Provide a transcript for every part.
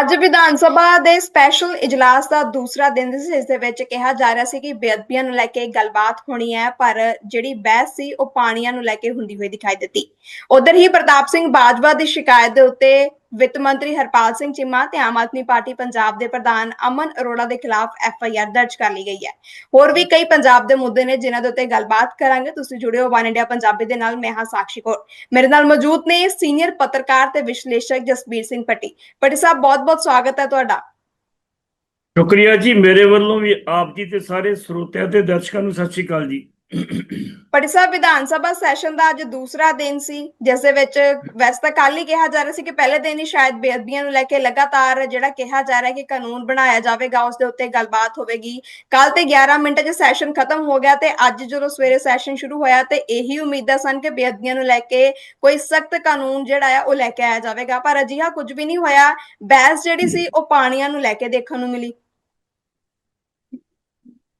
ਅੱਜ ਵਿਧਾਨ ਸਭਾ ਦੇ ਸਪੈਸ਼ਲ ਇਜਲਾਸ ਦਾ ਦੂਸਰਾ ਦਿਨ ਸੀ ਇਸ ਦੇ ਵਿੱਚ ਕਿਹਾ ਜਾ ਰਿਹਾ ਸੀ ਕਿ ਬੇਅਦਬੀਆਂ ਨੂੰ ਲੈ ਕੇ ਗੱਲਬਾਤ ਹੋਣੀ ਹੈ, ਪਰ ਜਿਹੜੀ ਬਹਿਸ ਸੀ, ਉਹ ਪਾਣੀਆਂ ਨੂੰ ਲੈ ਕੇ ਹੁੰਦੀ ਹੋਈ ਦਿਖਾਈ ਦਿੱਤੀ। ਉਧਰ ਹੀ ਪ੍ਰਤਾਪ ਸਿੰਘ ਬਾਜਵਾ ਦੀ ਸ਼ਿਕਾਇਤ ਦੇ ਉੱਤੇ ਵਿੱਤ ਮੰਤਰੀ ਹਰਪਾਲ ਸਿੰਘ ਚੀਮਾ ਤੇ ਆਮ ਆਦਮੀ ਪਾਰਟੀ ਪੰਜਾਬ ਦੇ ਪ੍ਰਧਾਨ ਅਮਨ ਅਰੋੜਾ ਦੇ ਖਿਲਾਫ ਐਫ ਆਈ ਆਰ ਦਰਜ ਕਰ ਲਈ ਗਈ ਹੈ। ਹੋਰ ਵੀ ਕਈ ਪੰਜਾਬ ਦੇ ਮੁੱਦੇ ਨੇ ਜਿਨ੍ਹਾਂ ਦੇ ਉੱਤੇ ਗੱਲਬਾਤ ਕਰਾਂਗੇ। ਤੁਸੀਂ ਜੁੜੇ ਵਨ ਇੰਡੀਆ ਪੰਜਾਬੀ ਦੇ ਨਾਲ, ਮੈਂ ਹਾਂ ਸਾਕਸ਼ੀ ਕੌਰ। ਮੇਰੇ ਨਾਲ ਮੌਜੂਦ ਨੇ ਸੀਨੀਅਰ ਪੱਤਰਕਾਰ ਤੇ ਵਿਸ਼ਲੇਸ਼ਕ ਜਸਬੀਰ ਸਿੰਘ ਪੱਟੀ ਪੱਟੀ ਸਾਹਿਬ, ਬਹੁਤ-ਬਹੁਤ ਸਵਾਗਤ ਹੈ ਤੁਹਾਡਾ। ਸ਼ੁਕਰੀਆ ਜੀ ਮੇਰੇ ਵੱਲੋਂ ਵੀ ਆਪ ਜੀ ਤੇ ਸਾਰੇ ਸਰੋਤਿਆਂ ਤੇ ਦਰਸ਼ਕਾਂ ਨੂੰ ਸਤਿ ਸ਼੍ਰੀ ਅਕਾਲ ਜੀ। ਪੱਟੀ ਵਿਧਾਨ ਸਭਾ ਸੈਸ਼ਨ ਦਾ ਅੱਜ ਦੂਸਰਾ ਦਿਨ ਸੀ, ਜਿਸ ਦੇ ਵਿੱਚ ਵੈਸੇ ਤਾਂ ਕੱਲ ਹੀ ਕਿਹਾ ਜਾ ਰਿਹਾ ਸੀ ਕਿ ਪਹਿਲੇ ਦਿਨ ਹੀ ਸ਼ਾਇਦ ਬੇਅਦਬੀਆਂ ਨੂੰ ਲੈ ਕੇ ਲਗਾਤਾਰ ਜਿਹੜਾ ਕਿਹਾ ਜਾ ਰਿਹਾ ਕਿ ਕਾਨੂੰਨ ਬਣਾਇਆ ਜਾਵੇਗਾ, ਉਸ ਦੇ ਉੱਤੇ ਗੱਲਬਾਤ ਹੋਵੇਗੀ। ਕੱਲ ਤੇ 11 ਮਿੰਟ 'ਚ ਸੈਸ਼ਨ ਖਤਮ ਹੋ ਗਿਆ ਤੇ ਅੱਜ ਜਦੋਂ ਸਵੇਰੇ ਸੈਸ਼ਨ ਸ਼ੁਰੂ ਹੋਇਆ ਤੇ ਇਹੀ ਉਮੀਦਾਂ ਸਨ ਕਿ ਬੇਅਦਬੀਆਂ ਨੂੰ ਲੈ ਕੇ ਕੋਈ ਸਖਤ ਕਾਨੂੰਨ ਜਿਹੜਾ ਆ, ਉਹ ਲੈ ਕੇ ਆਇਆ ਜਾਵੇਗਾ। ਪਰ ਅਜਿਹਾ ਕੁਝ ਵੀ ਨਹੀਂ ਹੋਇਆ। ਬਹਿਸ ਜਿਹੜੀ ਸੀ, ਉਹ ਪਾਣੀਆਂ ਨੂੰ ਲੈ ਕੇ ਦੇਖਣ ਨੂੰ ਮਿਲੀ।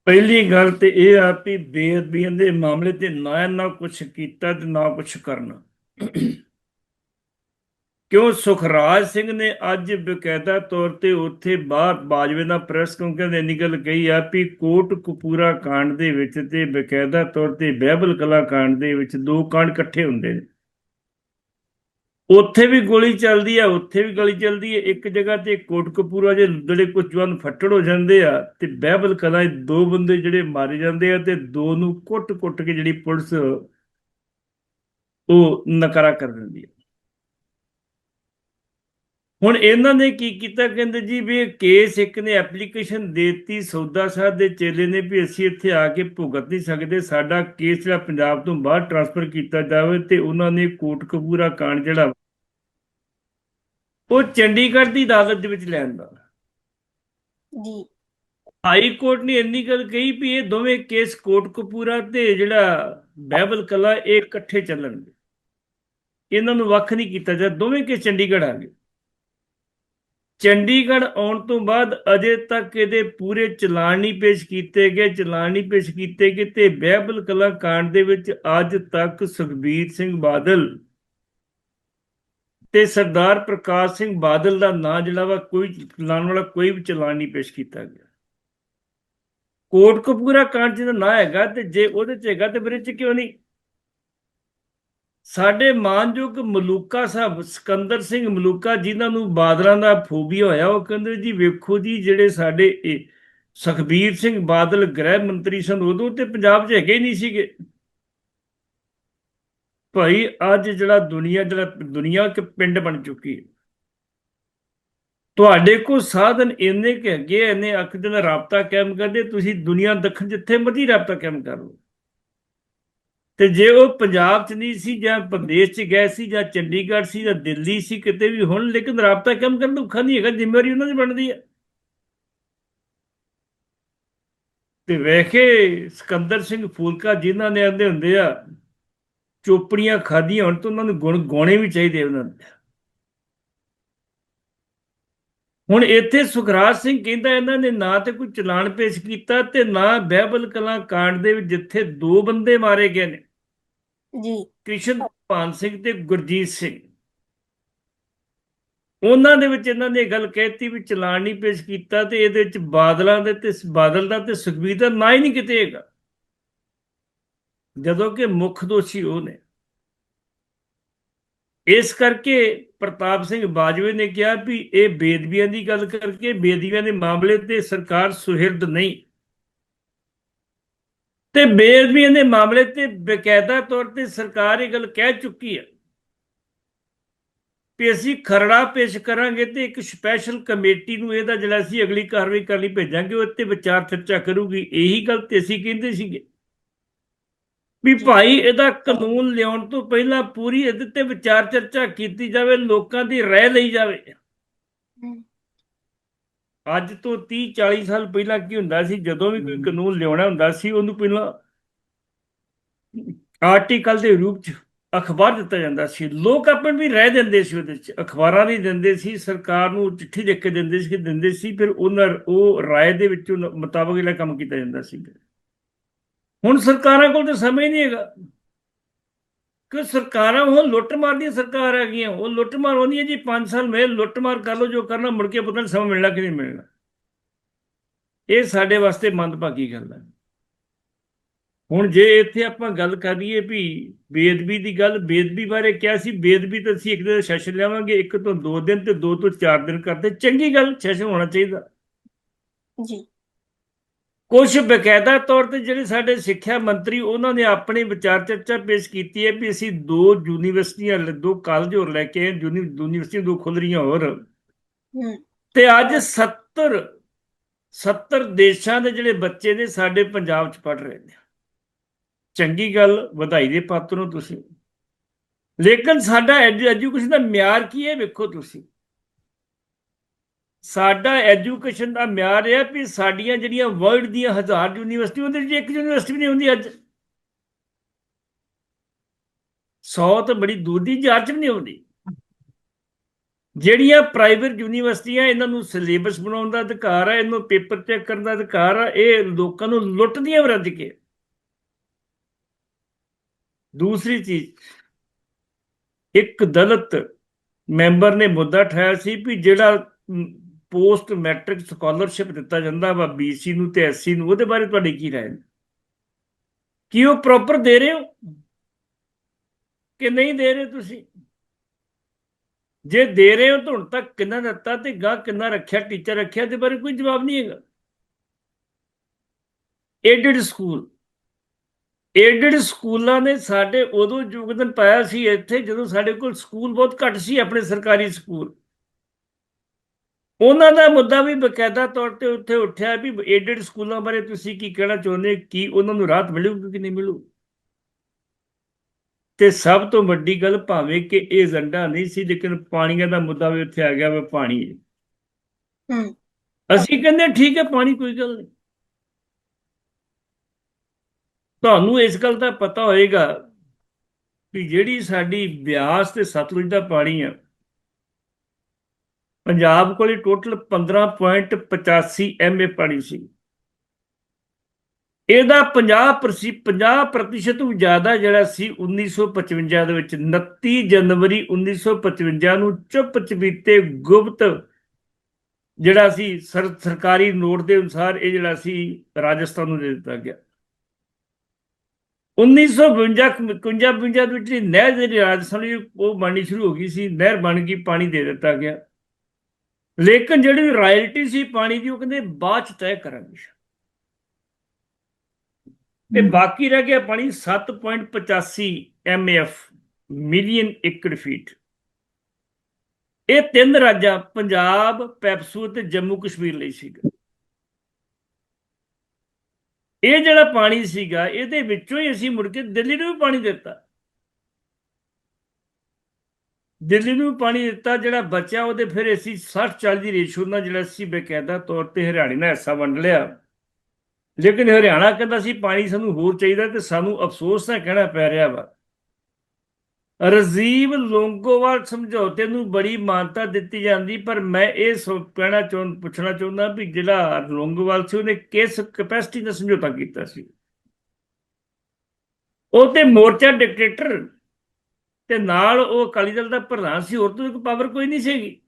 ਪਹਿਲੀ ਗੱਲ ਤੇ ਇਹ ਆ ਵੀ ਬੇਅਦਬੀਆਂ ਦੇ ਮਾਮਲੇ ਤੇ ਨਾ ਇਹਨਾਂ ਕੁਝ ਕੀਤਾ ਤੇ ਨਾ ਕੁਝ ਕਰਨਾ। ਕਿਉਂ ਸੁਖਰਾਜ ਸਿੰਘ ਨੇ ਅੱਜ ਬਕਾਇਦਾ ਤੌਰ ਤੇ ਉੱਥੇ ਬਾਹਰ ਬਾਜਵੇ ਦਾ ਪ੍ਰੈਸ ਕਾਨਫਰੰਸ ਦੇ ਇੰਨੀ ਗੱਲ ਕਹੀ ਆ ਵੀ ਕੋਟ ਕਪੂਰਾ ਕਾਂਡ ਦੇ ਵਿੱਚ ਤੇ ਬਕਾਇਦਾ ਤੌਰ ਤੇ ਬਹਿਬਲ ਕਲਾ ਕਾਂਡ ਦੇ ਵਿੱਚ ਦੋ ਕਾਂਡ ਇਕੱਠੇ ਹੁੰਦੇ ਨੇ। ਉੱਥੇ ਵੀ ਗੋਲੀ ਚੱਲਦੀ ਆ, ਉੱਥੇ ਵੀ ਗੋਲੀ ਚੱਲਦੀ ਹੈ ਇੱਕ ਜਗ੍ਹਾ ਤੇ ਕੋਟਕਪੂਰਾ ਜੇ ਜਿਹੜੇ ਕੁਝ ਜਵਾਨ ਫੱਟੜ ਹੋ ਜਾਂਦੇ ਆ ਤੇ ਬਹਿਬਲ ਕਲਾ ਦੇ ਦੋ ਬੰਦੇ ਜਿਹੜੇ ਮਾਰੇ ਜਾਂਦੇ ਆ ਤੇ ਦੋ ਨੂੰ ਕੁੱਟ-ਕੁੱਟ ਕੇ ਜਿਹੜੀ ਪੁਲਿਸ ਉਹ ਨਕਾਰਾ ਕਰ ਦਿੰਦੀ ਹੈ ਹੁਣ ਇਹਨਾਂ ਨੇ ਕੀ ਕੀਤਾ? ਕਹਿੰਦੇ ਜੀ ਵੀ ਕੇਸ ਇੱਕ ਨੇ ਐਪਲੀਕੇਸ਼ਨ ਦੇਤੀ ਸੌਦਾ ਸਾਹਿਬ ਦੇ ਚੇਲੇ ਨੇ ਵੀ ਅਸੀਂ ਇੱਥੇ ਆ ਕੇ ਭੁਗਤ ਨਹੀਂ ਸਕਦੇ। ਸਾਡਾ ਕੇਸ ਜਿਹੜਾ ਪੰਜਾਬ ਤੋਂ ਬਾਹਰ ਟ੍ਰਾਂਸਫਰ ਕੀਤਾ ਜਾਵੇ ਤੇ ਉਹਨਾਂ ਨੇ ਕੋਟਕਪੂਰਾ ਕਾਂਡ ਜਿਹੜਾ ਉਹ ਚੰਡੀਗੜ੍ਹ ਦੀ ਅਦਾਲਤ ਦੇ ਵਿੱਚ ਲੈਣ ਦਾ। ਜੀ। ਹਾਈ ਕੋਰਟ ਨੇ ਇੰਨੀ ਗੱਲ ਕਹੀ ਵੀ ਇਹ ਦੋਵੇਂ ਕੇਸ ਕੋਟਕਪੂਰਾ ਤੇ ਜਿਹੜਾ ਬਹਿਬਲ ਕਲਾ ਇਹ ਇਕੱਠੇ ਚੱਲਣਗੇ। ਇਹਨਾਂ ਨੂੰ ਵੱਖ ਨਹੀਂ ਕੀਤਾ ਜਾ ਦੋਵੇਂ ਕੇਸ ਚੰਡੀਗੜ੍ਹ ਆ ਗਏ। ਚੰਡੀਗੜ੍ਹ ਆਉਣ ਤੋਂ ਬਾਅਦ ਅਜੇ ਤੱਕ ਇਹਦੇ ਪੂਰੇ ਚਲਾਨ ਨਹੀਂ ਪੇਸ਼ ਕੀਤੇ ਗਏ। ਚਲਾਨ ਨਹੀਂ ਪੇਸ਼ ਕੀਤੇ ਗਏ ਤੇ ਬਹਿਬਲ ਕਲਾ ਕਾਂਡ ਦੇ ਵਿੱਚ ਅੱਜ ਤੱਕ ਸੁਖਬੀਰ ਸਿੰਘ ਬਾਦਲ ਤੇ ਸਰਦਾਰ ਪ੍ਰਕਾਸ਼ ਸਿੰਘ ਬਾਦਲ ਦਾ ਨਾਂ ਜਿਹੜਾ ਵਾ ਕੋਈ ਚਲਾਨ ਵਾਲਾ ਕੋਈ ਵੀ ਚਲਾਨ ਨਹੀਂ ਪੇਸ਼ ਕੀਤਾ ਗਿਆ। ਕੋਟਕਪੂਰਾ ਕਾਂਡ ਜਿਹਦਾ ਨਾਂ ਹੈਗਾ ਤੇ ਜੇ ਉਹਦੇ ਚ ਹੈਗਾ ਤੇ ਫਿਰ ਚ ਕਿਉਂ ਨਹੀਂ? ਸਾਡੇ ਮਾਨਯੋਗ ਮਲੂਕਾ ਸਾਹਿਬ ਸਿਕੰਦਰ ਸਿੰਘ ਮਲੂਕਾ ਜਿਨ੍ਹਾਂ ਨੂੰ ਬਾਦਲਾਂ ਦਾ ਫੋਬੀਆ ਹੋਇਆ ਉਹ ਕਹਿੰਦੇ ਜੀ ਵੇਖੋ ਜੀ ਜਿਹੜੇ ਸਾਡੇ ਸੁਖਬੀਰ ਸਿੰਘ ਬਾਦਲ ਗ੍ਰਹਿ ਮੰਤਰੀ ਸਨ ਉਦੋਂ ਤੇ ਪੰਜਾਬ 'ਚ ਹੈਗੇ ਨਹੀਂ ਸੀਗੇ। ਭਾਈ ਅੱਜ ਜਿਹੜਾ ਦੁਨੀਆ ਜਿਹੜਾ ਦੁਨੀਆ ਕਿ ਪਿੰਡ ਬਣ ਚੁੱਕੀ ਹੈ। ਤੁਹਾਡੇ ਕੋਲ ਸਾਧਨ ਇੰਨੇ ਕਿ ਹੈਗੇ ਆ, ਇੰਨੇ ਅੱਖ ਰਾਬਤਾ ਕਾਇਮ ਕਰਦੇ ਤੁਸੀਂ ਦੁਨੀਆ ਦੱਖਣ ਜਿੱਥੇ ਮਰਜ਼ੀ ਰਾਬਤਾ ਕਾਇਮ ਕਰੋ ਤੇ ਜੇ ਉਹ ਪੰਜਾਬ 'ਚ ਨਹੀਂ ਸੀ, ਜਾਂ ਪ੍ਰਦੇਸ਼ 'ਚ ਗਏ ਸੀ, ਜਾਂ ਚੰਡੀਗੜ੍ਹ ਸੀ, ਜਾਂ ਦਿੱਲੀ ਸੀ, ਕਿਤੇ ਵੀ ਹੁਣ, ਲੇਕਿਨ ਰਾਬਤਾ ਕੰਮ ਕਰਨ ਦਾ ਔਖਾ ਨਹੀਂ ਹੈਗਾ, ਜ਼ਿੰਮੇਵਾਰੀ ਉਹਨਾਂ ਦੀ ਬਣਦੀ ਹੈ। ਤੇ ਵੇਖੇ ਸਿਕੰਦਰ ਸਿੰਘ ਫੂਲਕਾ ਜਿਨ੍ਹਾਂ ਨੇ ਆਂਦੇ ਹੁੰਦੇ ਆ, ਚੋਪੜੀਆਂ ਖਾਧੀਆਂ ਹੁਣ ਤਾਂ ਉਹਨਾਂ ਨੂੰ ਗੁਣ ਗਾਉਣੇ ਵੀ ਚਾਹੀਦੇ ਉਹਨਾਂ ਨੂੰ। ਹੁਣ ਇੱਥੇ ਸੁਖਰਾਜ ਸਿੰਘ ਕਹਿੰਦਾ ਇਹਨਾਂ ਨੇ ਨਾ ਤੇ ਕੋਈ ਚਲਾਨ ਪੇਸ਼ ਕੀਤਾ ਤੇ ਨਾ ਬਹਿਬਲ ਕਲਾਂ ਕਾਂਡ ਦੇ ਵਿੱਚ ਜਿੱਥੇ ਦੋ ਬੰਦੇ ਮਾਰੇ ਗਏ ਨੇ। ਜੀ। ਕ੍ਰਿਸ਼ਨ ਭਾਨ ਸਿੰਘ ਤੇ ਗੁਰਜੀਤ ਸਿੰਘ। ਉਹਨਾਂ ਦੇ ਵਿੱਚ ਇਹਨਾਂ ਨੇ ਇਹ ਗੱਲ ਕਹਿਤੀ ਵੀ ਚਲਾਨ ਨਹੀਂ ਪੇਸ਼ ਕੀਤਾ ਤੇ ਇਹਦੇ ਵਿੱਚ ਬਾਦਲਾਂ ਦੇ ਤੇ ਬਾਦਲ ਦਾ ਤੇ ਸੁਖਬੀਰ ਦਾ ਨਾਂ ਹੀ ਨਹੀਂ ਕਿਤੇ ਹੈਗਾ। ਜਦੋਂ ਕਿ ਮੁੱਖ ਦੋਸ਼ੀ ਉਹ ਨੇ। ਇਸ ਕਰਕੇ ਪ੍ਰਤਾਪ ਸਿੰਘ ਬਾਜਵੇ ਨੇ ਕਿਹਾ ਵੀ ਇਹ ਬੇਦਬੀਆਂ ਦੀ ਗੱਲ ਕਰਕੇ ਬੇਦਬੀਆਂ ਦੇ ਮਾਮਲੇ ਤੇ ਸਰਕਾਰ ਸੁਹਿਰਦ ਨਹੀਂ। ਤੇ ਬੇਦਬੀਆਂ ਦੇ ਮਾਮਲੇ ਤੇ ਬਕਾਇਦਾ ਤੌਰ ਤੇ ਸਰਕਾਰ ਇਹ ਗੱਲ ਕਹਿ ਚੁੱਕੀ ਹੈ ਵੀ ਅਸੀਂ ਖਰੜਾ ਪੇਸ਼ ਕਰਾਂਗੇ ਤੇ ਇੱਕ ਸਪੈਸ਼ਲ ਕਮੇਟੀ ਨੂੰ ਇਹਦਾ ਜਿਹੜਾ ਸੀ ਅਗਲੀ ਕਾਰਵਾਈ ਕਰਨ ਲਈ ਭੇਜਾਂਗੇ, ਉਹ ਤੇ ਵਿਚਾਰ ਚਰਚਾ ਕਰੂਗੀ। ਇਹੀ ਗੱਲ ਤੇ ਅਸੀਂ ਕਹਿੰਦੇ ਸੀਗੇ ਵੀ ਭਾਈ ਇਹਦਾ ਕਾਨੂੰਨ ਲਿਆਉਣ ਤੋਂ ਪਹਿਲਾਂ ਪੂਰੀ ਇਹਦੇ ਤੇ ਵਿਚਾਰ ਚਰਚਾ ਕੀਤੀ ਜਾਵੇ, ਲੋਕਾਂ ਦੀ ਰਾਏ ਲਈ ਜਾਵੇ। ਅੱਜ ਤੋਂ 30 40 ਸਾਲ ਪਹਿਲਾਂ ਕੀ ਹੁੰਦਾ ਸੀ ਜਦੋਂ ਵੀ ਕੋਈ ਕਾਨੂੰਨ ਲਿਆਉਣਾ ਹੁੰਦਾ ਸੀ ਉਹਨੂੰ ਪਹਿਲਾਂ ਆਰਟੀਕਲ ਦੇ ਰੂਪ ਚ ਅਖਬਾਰ ਦਿੱਤਾ ਜਾਂਦਾ ਸੀ। ਲੋਕ ਆਪਣ ਵੀ ਰਾਏ ਦਿੰਦੇ ਸੀ ਉਹਦੇ ਚ ਅਖਬਾਰਾਂ ਨਹੀਂ ਦਿੰਦੇ ਸੀ ਸਰਕਾਰ ਨੂੰ ਚਿੱਠੀ ਲਿਖ ਕੇ ਦਿੰਦੇ ਸੀ ਦਿੰਦੇ ਸੀ ਫਿਰ ਉਹਨਾਂ ਉਹ ਰਾਏ ਦੇ ਵਿੱਚੋਂ ਮੁਤਾਬਕ ਜਿਹੜਾ ਕੰਮ ਕੀਤਾ ਜਾਂਦਾ ਸੀ। ਹੁਣ ਸਰਕਾਰਾਂ ਕੋਲ ਤਾਂ ਸਮੇਂ ਨਹੀਂ ਹੈਗਾ। ਕਿ ਸਰਕਾਰਾਂ ਉਹ ਲੁੱਟਮਾਰ ਦੀਆਂ ਸਰਕਾਰ ਆ ਉਹ ਲੁੱਟਮਾਰ ਹੁੰਦੀ ਹੈ ਜੀ 5 ਸਾਲ ਮੈਂ ਲੁੱਟਮਾਰ ਕਰ ਲਓ, ਜੋ ਕਰਨਾ ਮੁੜ ਕੇ ਪਤਾ ਨਹੀਂ ਸਮਾਂ ਮਿਲਣਾ ਕਿ ਨਹੀਂ ਮਿਲਣਾ। ਇਹ ਸਾਡੇ ਵਾਸਤੇ ਮੰਦਭਾਗੀ ਗੱਲ ਹੈ। ਹੁਣ ਜੇ ਇੱਥੇ ਆਪਾਂ ਗੱਲ ਕਰੀਏ ਵੀ ਬੇਦਬੀ ਦੀ ਗੱਲ ਬੇਦਬੀ ਬਾਰੇ ਕਿਹਾ ਸੀ ਬੇਦਬੀ ਤਾਂ ਅਸੀਂ ਇੱਕ ਦਿਨ ਸੈਸ਼ਨ ਲਿਆਵਾਂਗੇ, ਇੱਕ ਤੋਂ ਦੋ ਦਿਨ ਤੇ ਦੋ ਤੋਂ ਚਾਰ ਦਿਨ ਕਰਦੇ, ਚੰਗੀ ਗੱਲ ਸੈਸ਼ਨ ਹੋਣਾ ਚਾਹੀਦਾ। ਜੀ। ਕੁਝ ਬਕਾਇਦਾ ਤੌਰ ਤੇ ਜਿਹੜੇ ਸਾਡੇ ਸਿੱਖਿਆ ਮੰਤਰੀ ਉਹਨਾਂ ਨੇ ਆਪਣੇ ਵਿਚਾਰ ਚਰਚਾ ਪੇਸ਼ ਕੀਤੀ ਹੈ ਵੀ ਅਸੀਂ ਦੋ ਯੂਨੀਵਰਸਿਟੀਆਂ ਦੋ ਕਾਲਜ ਹੋਰ ਲੈ ਕੇ ਯੂਨੀਵਰਸਿਟੀਆਂ ਦੋ ਖੁੱਲ ਰਹੀਆਂ ਹੋਰ ਤੇ ਅੱਜ 70 70 ਦੇਸ਼ਾਂ ਦੇ ਜਿਹੜੇ ਬੱਚੇ ਨੇ ਸਾਡੇ ਪੰਜਾਬ 'ਚ ਪੜ ਰਹੇ ਨੇ। ਚੰਗੀ ਗੱਲ ਵਧਾਈ ਦੇ ਪਾਤਰ ਹੋ ਤੁਸੀਂ। ਲੇਕਿਨ ਸਾਡਾ ਐਜੂਕੇਸ਼ਨ ਦਾ ਮਿਆਰ ਕੀ ਹੈ ਵੇਖੋ ਤੁਸੀਂ। ਸਾਡਾ ਐਜੂਕੇਸ਼ਨ ਦਾ ਮਿਆਰ ਇਹ ਹੈ ਵੀ ਸਾਡੀਆਂ ਜਿਹੜੀਆਂ ਵਰਲਡ ਦੀਆਂ ਹਜ਼ਾਰ ਯੂਨੀਵਰਸਿਟੀ ਉਹਦੇ ਵਿੱਚ ਇੱਕ ਯੂਨੀਵਰਸਿਟੀ ਵੀ ਨਹੀਂ ਹੁੰਦੀ ਅੱਜ। 100 ਤਾਂ ਬੜੀ ਦੂਰ ਦੀ ਹਜ਼ਾਰ ਚ ਵੀ ਨਹੀਂ ਹੁੰਦੀ ਜਿਹੜੀਆਂ ਪ੍ਰਾਈਵੇਟ ਯੂਨੀਵਰਸਿਟੀਆਂ ਇਹਨਾਂ ਨੂੰ ਸਿਲੇਬਸ ਬਣਾਉਣ ਦਾ ਅਧਿਕਾਰ ਹੈ ਇਹਨੂੰ ਪੇਪਰ ਚੈੱਕ ਕਰਨ ਦਾ ਅਧਿਕਾਰ ਹੈ ਇਹ ਲੋਕਾਂ ਨੂੰ ਲੁੱਟਦੀਆਂ ਵੀ ਰੱਜ ਕੇ। ਦੂਸਰੀ ਚੀਜ਼, ਇੱਕ ਦਲਤ ਮੈਂਬਰ ਨੇ ਮੁੱਦਾ ਉਠਾਇਆ ਸੀ ਵੀ ਜਿਹੜਾ ਪੋਸਟ ਮੈਟ੍ਰਿਕ ਸਕਾਲਰਸ਼ਿਪ ਦਿੱਤਾ ਜਾਂਦਾ ਵਾ ਬੀਸੀ ਨੂੰ ਤੇ ਐਸਸੀ ਨੂੰ, ਉਹਦੇ ਬਾਰੇ ਤੁਹਾਡੇ ਕੀ ਰਾਏ ਹੈ ਕੀ ਉਹ ਪ੍ਰੋਪਰ ਦੇ ਰਹੇ ਹੋ? ਕਿ ਨਹੀਂ ਦੇ ਰਹੇ ਤੁਸੀਂ? ਜੇ ਦੇ ਰਹੇ ਹੋ ਤਾਂ ਹੁਣ ਤੱਕ ਕਿੰਨਾ ਦਿੱਤਾ ਤੇ ਗਾਹ ਕਿੰਨਾ ਰੱਖਿਆ ਟੀਚਰ ਰੱਖਿਆ ਤੇ ਬਾਰੇ ਕੋਈ ਜਵਾਬ ਨਹੀਂ ਹੈਗਾ। ਏਡਡ ਸਕੂਲ ਏਡਡ ਸਕੂਲਾਂ ਨੇ ਸਾਡੇ ਉਦੋਂ ਯੋਗਦਾਨ ਪਾਇਆ ਸੀ ਇੱਥੇ ਜਦੋਂ ਸਾਡੇ ਕੋਲ ਸਕੂਲ ਬਹੁਤ ਘੱਟ ਸੀ, ਆਪਣੇ ਸਰਕਾਰੀ ਸਕੂਲ ਉਹਨਾਂ ਦਾ ਮੁੱਦਾ ਵੀ ਬਕਾਇਦਾ ਤੌਰ ਤੇ ਉੱਥੇ ਉੱਠਿਆ ਵੀ ਏਡਡ ਸਕੂਲਾਂ ਬਾਰੇ ਤੁਸੀਂ ਕੀ ਕਹਿਣਾ ਚਾਹੁੰਦੇ ਕੀ ਉਹਨਾਂ ਨੂੰ ਰਾਹਤ ਮਿਲੂਗੀ ਕਿ ਨਹੀਂ ਮਿਲੂ ਤੇ ਸਭ ਤੋਂ ਵੱਡੀ ਗੱਲ ਭਾਵੇਂ ਕਿ ਇਹ ਏਜੰਡਾ ਨਹੀਂ ਸੀ ਲੇਕਿਨ ਪਾਣੀਆਂ ਦਾ ਮੁੱਦਾ ਵੀ ਉੱਥੇ ਆ ਗਿਆ ਵਾ ਪਾਣੀ ਹੂੰ। ਅਸੀਂ ਕਹਿੰਦੇ ਠੀਕ ਹੈ ਪਾਣੀ ਕੋਈ ਗੱਲ ਨਹੀਂ। ਤੁਹਾਨੂੰ ਇਸ ਗੱਲ ਦਾ ਪਤਾ ਹੋਏਗਾ ਕਿ ਜਿਹੜੀ ਸਾਡੀ ਬਿਆਸ ਤੇ ਸਤਲੁਜ ਦਾ ਪਾਣੀ ਆ ਪੰਜਾਬ ਕੋਲੇ ਟੋਟਲ 15.85 ਐਮਏ ਪਾਣੀ ਸੀ। ਇਹਦਾ 50% 50% ਤੋਂ ਜ਼ਿਆਦਾ ਜਿਹੜਾ ਸੀ 1955 ਦੇ ਵਿੱਚ। 29 ਜਨਵਰੀ 1955 ਨੂੰ ਚੁੱਪ ਚਪੀਤੇ ਗੁਪਤ ਜਿਹੜਾ ਸੀ ਸਰਕਾਰੀ ਨੋਟ ਦੇ ਅਨੁਸਾਰ ਇਹ ਜਿਹੜਾ ਸੀ ਰਾਜਸਥਾਨ ਨੂੰ ਦੇ ਦਿੱਤਾ ਗਿਆ। 1952 51 52 ਦੇ ਵਿੱਚ ਨਹਿਰ ਜਿਹੜੀ ਰਾਜਸਥਾਨ ਉਹ ਬਣਨੀ ਸ਼ੁਰੂ ਹੋ ਗਈ ਸੀ। ਨਹਿਰ ਬਣ ਗਈ ਪਾਣੀ ਦੇ ਦਿੱਤਾ ਗਿਆ। ਲੇਕਿਨ ਜਿਹੜੀ ਰਾਇਲਟੀ ਸੀ ਪਾਣੀ ਦੀ ਉਹ ਕਹਿੰਦੇ ਬਾਅਦ ਚ ਤੈਅ ਕਰਾਂਗੇ ਤੇ ਬਾਕੀ ਰਹਿ ਗਿਆ ਪਾਣੀ 7.85 ਐਮਐਫ ਮਿਲੀਅਨ ਏਕੜ ਫੀਟ ਇਹ ਤਿੰਨ ਰਾਜਾਂ ਪੰਜਾਬ ਪੈਪਸੂ ਤੇ ਜੰਮੂ ਕਸ਼ਮੀਰ ਲਈ ਸੀਗਾ। ਇਹ ਜਿਹੜਾ ਪਾਣੀ ਸੀਗਾ ਇਹਦੇ ਵਿੱਚੋਂ ਹੀ ਅਸੀਂ ਮੁੜ ਕੇ ਦਿੱਲੀ ਨੂੰ ਵੀ ਪਾਣੀ ਦਿੱਤਾ। ਦਿੱਲੀ ਨੂੰ ਵੀ ਪਾਣੀ ਦਿੱਤਾ, ਜਿਹੜਾ ਬਚਿਆ ਉਹਦੇ ਫਿਰ ਅਸੀਂ 60 40 ਦੀ ਰੇਸ਼ੋ ਨਾਲ ਜਿਹੜਾ ਅਸੀਂ ਬਕਾਇਦਾ ਤੌਰ ਤੇ ਹਰਿਆਣੇ ਨਾਲ ਹਿੱਸਾ ਵੰਡ ਲਿਆ। ਲੇਕਿਨ ਹਰਿਆਣਾ ਕਹਿੰਦਾ ਸੀ ਪਾਣੀ ਸਾਨੂੰ ਹੋਰ ਚਾਹੀਦਾ ਤੇ ਸਾਨੂੰ ਅਫਸੋਸ ਨਾਲ ਕਹਿਣਾ ਪੈ ਰਿਹਾ ਵਾ। ਰਜ਼ੀਵ ਲੋਂਗੋਵਾਲ ਸਮਝੌਤੇ ਨੂੰ ਬੜੀ ਮਾਨਤਾ ਦਿੱਤੀ ਜਾਂਦੀ, ਪਰ ਮੈਂ ਇਹ ਸੋ- ਕਹਿਣਾ ਚਾਹੁੰ, ਪੁੱਛਣਾ ਚਾਹੁੰਦਾ ਵੀ ਜਿਹੜਾ ਲੋਂਗੋਵਾਲ ਸੀ ਉਹਨੇ ਕਿਸ ਕਪੈਸਿਟੀ ਨਾਲ ਸਮਝੌਤਾ ਕੀਤਾ ਸੀ? ਉਹ ਤੇ ਮੋਰਚਾ ਡਿਕਟੇਟਰ ਤੇ ਨਾਲ ਉਹ ਅਕਾਲੀ ਦਲ ਦਾ ਪ੍ਰਧਾਨ ਸੀ ਹੋਰ ਤੋਂ ਇੱਕ ਪਾਵਰ ਕੋਈ ਨਹੀਂ ਸੀਗੀ।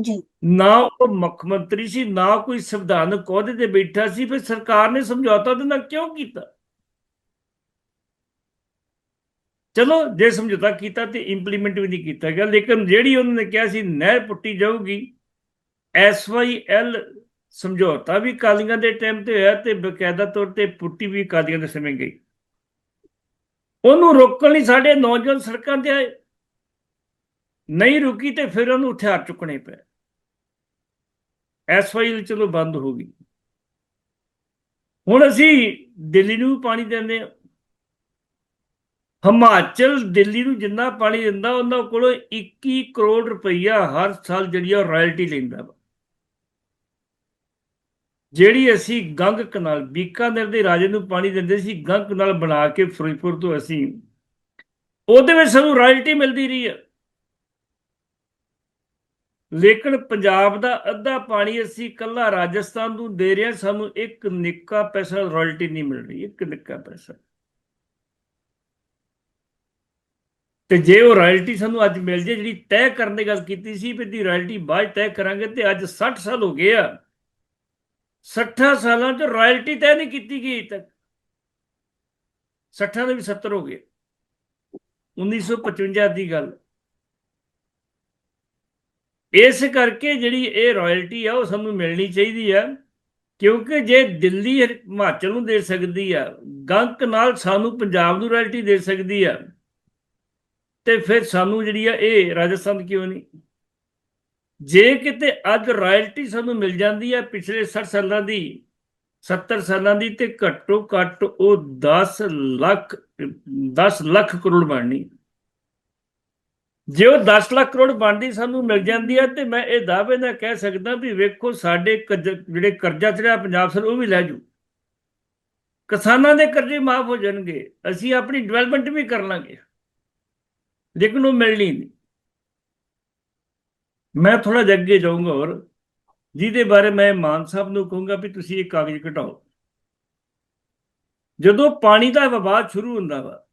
ਜੀ। ਨਾ ਉਹ ਮੁੱਖ ਮੰਤਰੀ ਸੀ ਨਾ ਕੋਈ ਸੰਵਿਧਾਨਕ ਅਹੁਦੇ ਤੇ ਬੈਠਾ ਸੀ ਫਿਰ ਸਰਕਾਰ ਨੇ ਸਮਝੌਤਾ ਉਹਦੇ ਨਾਲ ਕਿਉਂ ਕੀਤਾ? ਚਲੋ ਜੇ ਸਮਝੌਤਾ ਕੀਤਾ ਤੇ ਇੰਪਲੀਮੈਂਟ ਵੀ ਨਹੀਂ ਕੀਤਾ ਗਿਆ ਲੇਕਿਨ ਜਿਹੜੀ ਉਹਨਾਂ ਨੇ ਕਿਹਾ ਸੀ ਨਹਿਰ ਪੁੱਟੀ ਜਾਊਗੀ ਐਸਵਾਈਐਲ ਸਮਝੌਤਾ ਵੀ ਕਾਲੀਆਂ ਦੇ ਟਾਈਮ ਤੇ ਹੋਇਆ ਤੇ ਬਕਾਇਦਾ ਤੌਰ ਤੇ ਪੁੱਟੀ ਵੀ ਕਾਲੀਆਂ ਦੇ ਸਮੇਂ ਗਈ। ਉਹਨੂੰ ਰੋਕਣ ਲਈ ਸਾਡੇ ਨੌਜਵਾਨ ਸੜਕਾਂ ਤੇ ਆਏ। ਨਹੀਂ ਰੁਕੀ ਤੇ ਫਿਰ ਉਹਨੂੰ ਹਥਿਆਰ ਚੁੱਕਣੇ ਪਏ। ਐਸਵਾਈਐਲ ਚਲੋ ਬੰਦ ਹੋ ਗਈ। ਹੁਣ ਅਸੀਂ ਦਿੱਲੀ ਨੂੰ ਵੀ ਪਾਣੀ ਦਿੰਦੇ ਹਾਂ। ਹਿਮਾਚਲ ਦਿੱਲੀ ਨੂੰ ਜਿੰਨਾ ਪਾਣੀ ਦਿੰਦਾ, ਉਹਨਾਂ ਕੋਲੋਂ 21 ਕਰੋੜ ਰੁਪਈਆ ਹਰ ਸਾਲ ਜਿਹੜੀ ਆ ਰਾਇਲਟੀ ਲੈਂਦਾ ਵਾ। ਜਿਹੜੀ ਅਸੀਂ ਗੰਗ ਕਨਾਲ, ਬੀਕਾਨੇਰ ਦੇ ਰਾਜੇ ਨੂੰ ਪਾਣੀ ਦਿੰਦੇ ਸੀ, ਗੰਗ ਕਨਾਲ ਬਣਾ ਕੇ ਫਿਰੋਜ਼ਪੁਰ ਤੋਂ ਅਸੀਂ ਉਹਦੇ ਵਿੱਚ ਸਾਨੂੰ ਰਾਇਲਟੀ ਮਿਲਦੀ ਰਹੀ ਹੈ। ਲੇਕਿਨ ਪੰਜਾਬ ਦਾ ਅੱਧਾ ਪਾਣੀ ਅਸੀਂ ਕੱਲਾ ਰਾਜਸਥਾਨ ਨੂੰ ਦੇ ਰਹੇ ਹਾਂ, ਸਾਨੂੰ ਇੱਕ ਨਿੱਕਾ ਪੈਸਾ ਰਾਇਲਟੀ ਨਹੀਂ ਮਿਲ ਰਹੀ, ਇੱਕ ਨਿੱਕਾ ਪੈਸਾ। ਤੇ ਜੇ ਉਹ ਰਾਇਲਟੀ ਸਾਨੂੰ ਅੱਜ ਮਿਲ ਜੇ, ਜਿਹੜੀ ਤੈਅ ਕਰਨ ਦੀ ਗੱਲ ਕੀਤੀ ਸੀ ਵੀ ਦੀ ਰਾਇਲਟੀ ਬਾਅਦ ਤੈਅ ਕਰਾਂਗੇ ਤੇ ਅੱਜ 60 ਸਾਲ ਹੋ ਗਏ ਆ 60 ਸਾਲਾਂ 'ਚ ਰਾਇਲਟੀ ਤੈਅ ਨਹੀਂ ਕੀਤੀ ਗਈ ਅਜੇ ਤੱਕ। 60 ਦੇ ਵੀ 70 ਹੋ ਗਏ। 1955 ਦੀ ਗੱਲ। ਇਸ ਕਰਕੇ ਜਿਹੜੀ ਇਹ ਰਾਇਲਟੀ ਆ, ਉਹ ਸਾਨੂੰ ਮਿਲਣੀ ਚਾਹੀਦੀ ਆ, ਕਿਉਂਕਿ ਜੇ ਦਿੱਲੀ ਹਿਮਾਚਲ ਨੂੰ ਦੇ ਸਕਦੀ ਆ, ਗੰਕ ਨਾਲ ਸਾਨੂੰ ਪੰਜਾਬ ਨੂੰ ਰਾਇਲਟੀ ਦੇ ਸਕਦੀ ਆ, ਤੇ ਫਿਰ ਸਾਨੂੰ ਜਿਹੜੀ ਆ, ਇਹ ਰਾਜਸਥਾਨ ਕਿਉਂ ਨਹੀਂ? ਜੇ ਕਿਤੇ ਅੱਜ ਰਾਇਲਟੀ ਸਾਨੂੰ ਮਿਲ ਜਾਂਦੀ ਹੈ ਪਿਛਲੇ 60 ਸਾਲਾਂ ਦੀ 70 ਸਾਲਾਂ ਦੀ ਤੇ ਘੱਟੋ ਘੱਟ ਉਹ 10 ਲੱਖ 10 ਲੱਖ ਕਰੋੜ ਬਣਨੀ। ਜੇ ਉਹ 10 ਲੱਖ ਕਰੋੜ ਬਣਦੀ ਸਾਨੂੰ ਮਿਲ ਜਾਂਦੀ ਹੈ ਤੇ ਮੈਂ ਇਹ ਦਾਅਵੇ ਨਾਲ ਕਹਿ ਸਕਦਾ ਵੀ ਵੇਖੋ ਸਾਡੇ ਜਿਹੜੇ ਕਰਜ਼ਾ ਚੜਿਆ ਪੰਜਾਬ ਸਰ ਉਹ ਵੀ ਲੈ ਜੂ ਕਿਸਾਨਾਂ ਦੇ ਕਰਜ਼ੇ ਮਾਫ ਹੋ ਜਾਣਗੇ, ਅਸੀਂ ਆਪਣੀ ਡਿਵੈਲਪਮੈਂਟ ਵੀ ਕਰ ਲਾਂਗੇ। ਲੇਕਿਨ ਉਹ ਮਿਲਣੀ ਨਹੀਂ। ਮੈਂ ਥੋੜਾ ਜਿਹਾ ਅੱਗੇ ਜਾਊਂਗਾ ਹੋਰ, ਜਿਹਦੇ ਬਾਰੇ ਮੈਂ ਮਾਨ ਸਾਹਿਬ ਨੂੰ ਕਹੂੰਗਾ ਵੀ ਤੁਸੀਂ ਇਹ ਕਾਗਜ਼ ਘਟਾਓ ਜਦੋਂ ਪਾਣੀ ਦਾ ਵਿਵਾਦ ਸ਼ੁਰੂ ਹੁੰਦਾ ਵਾ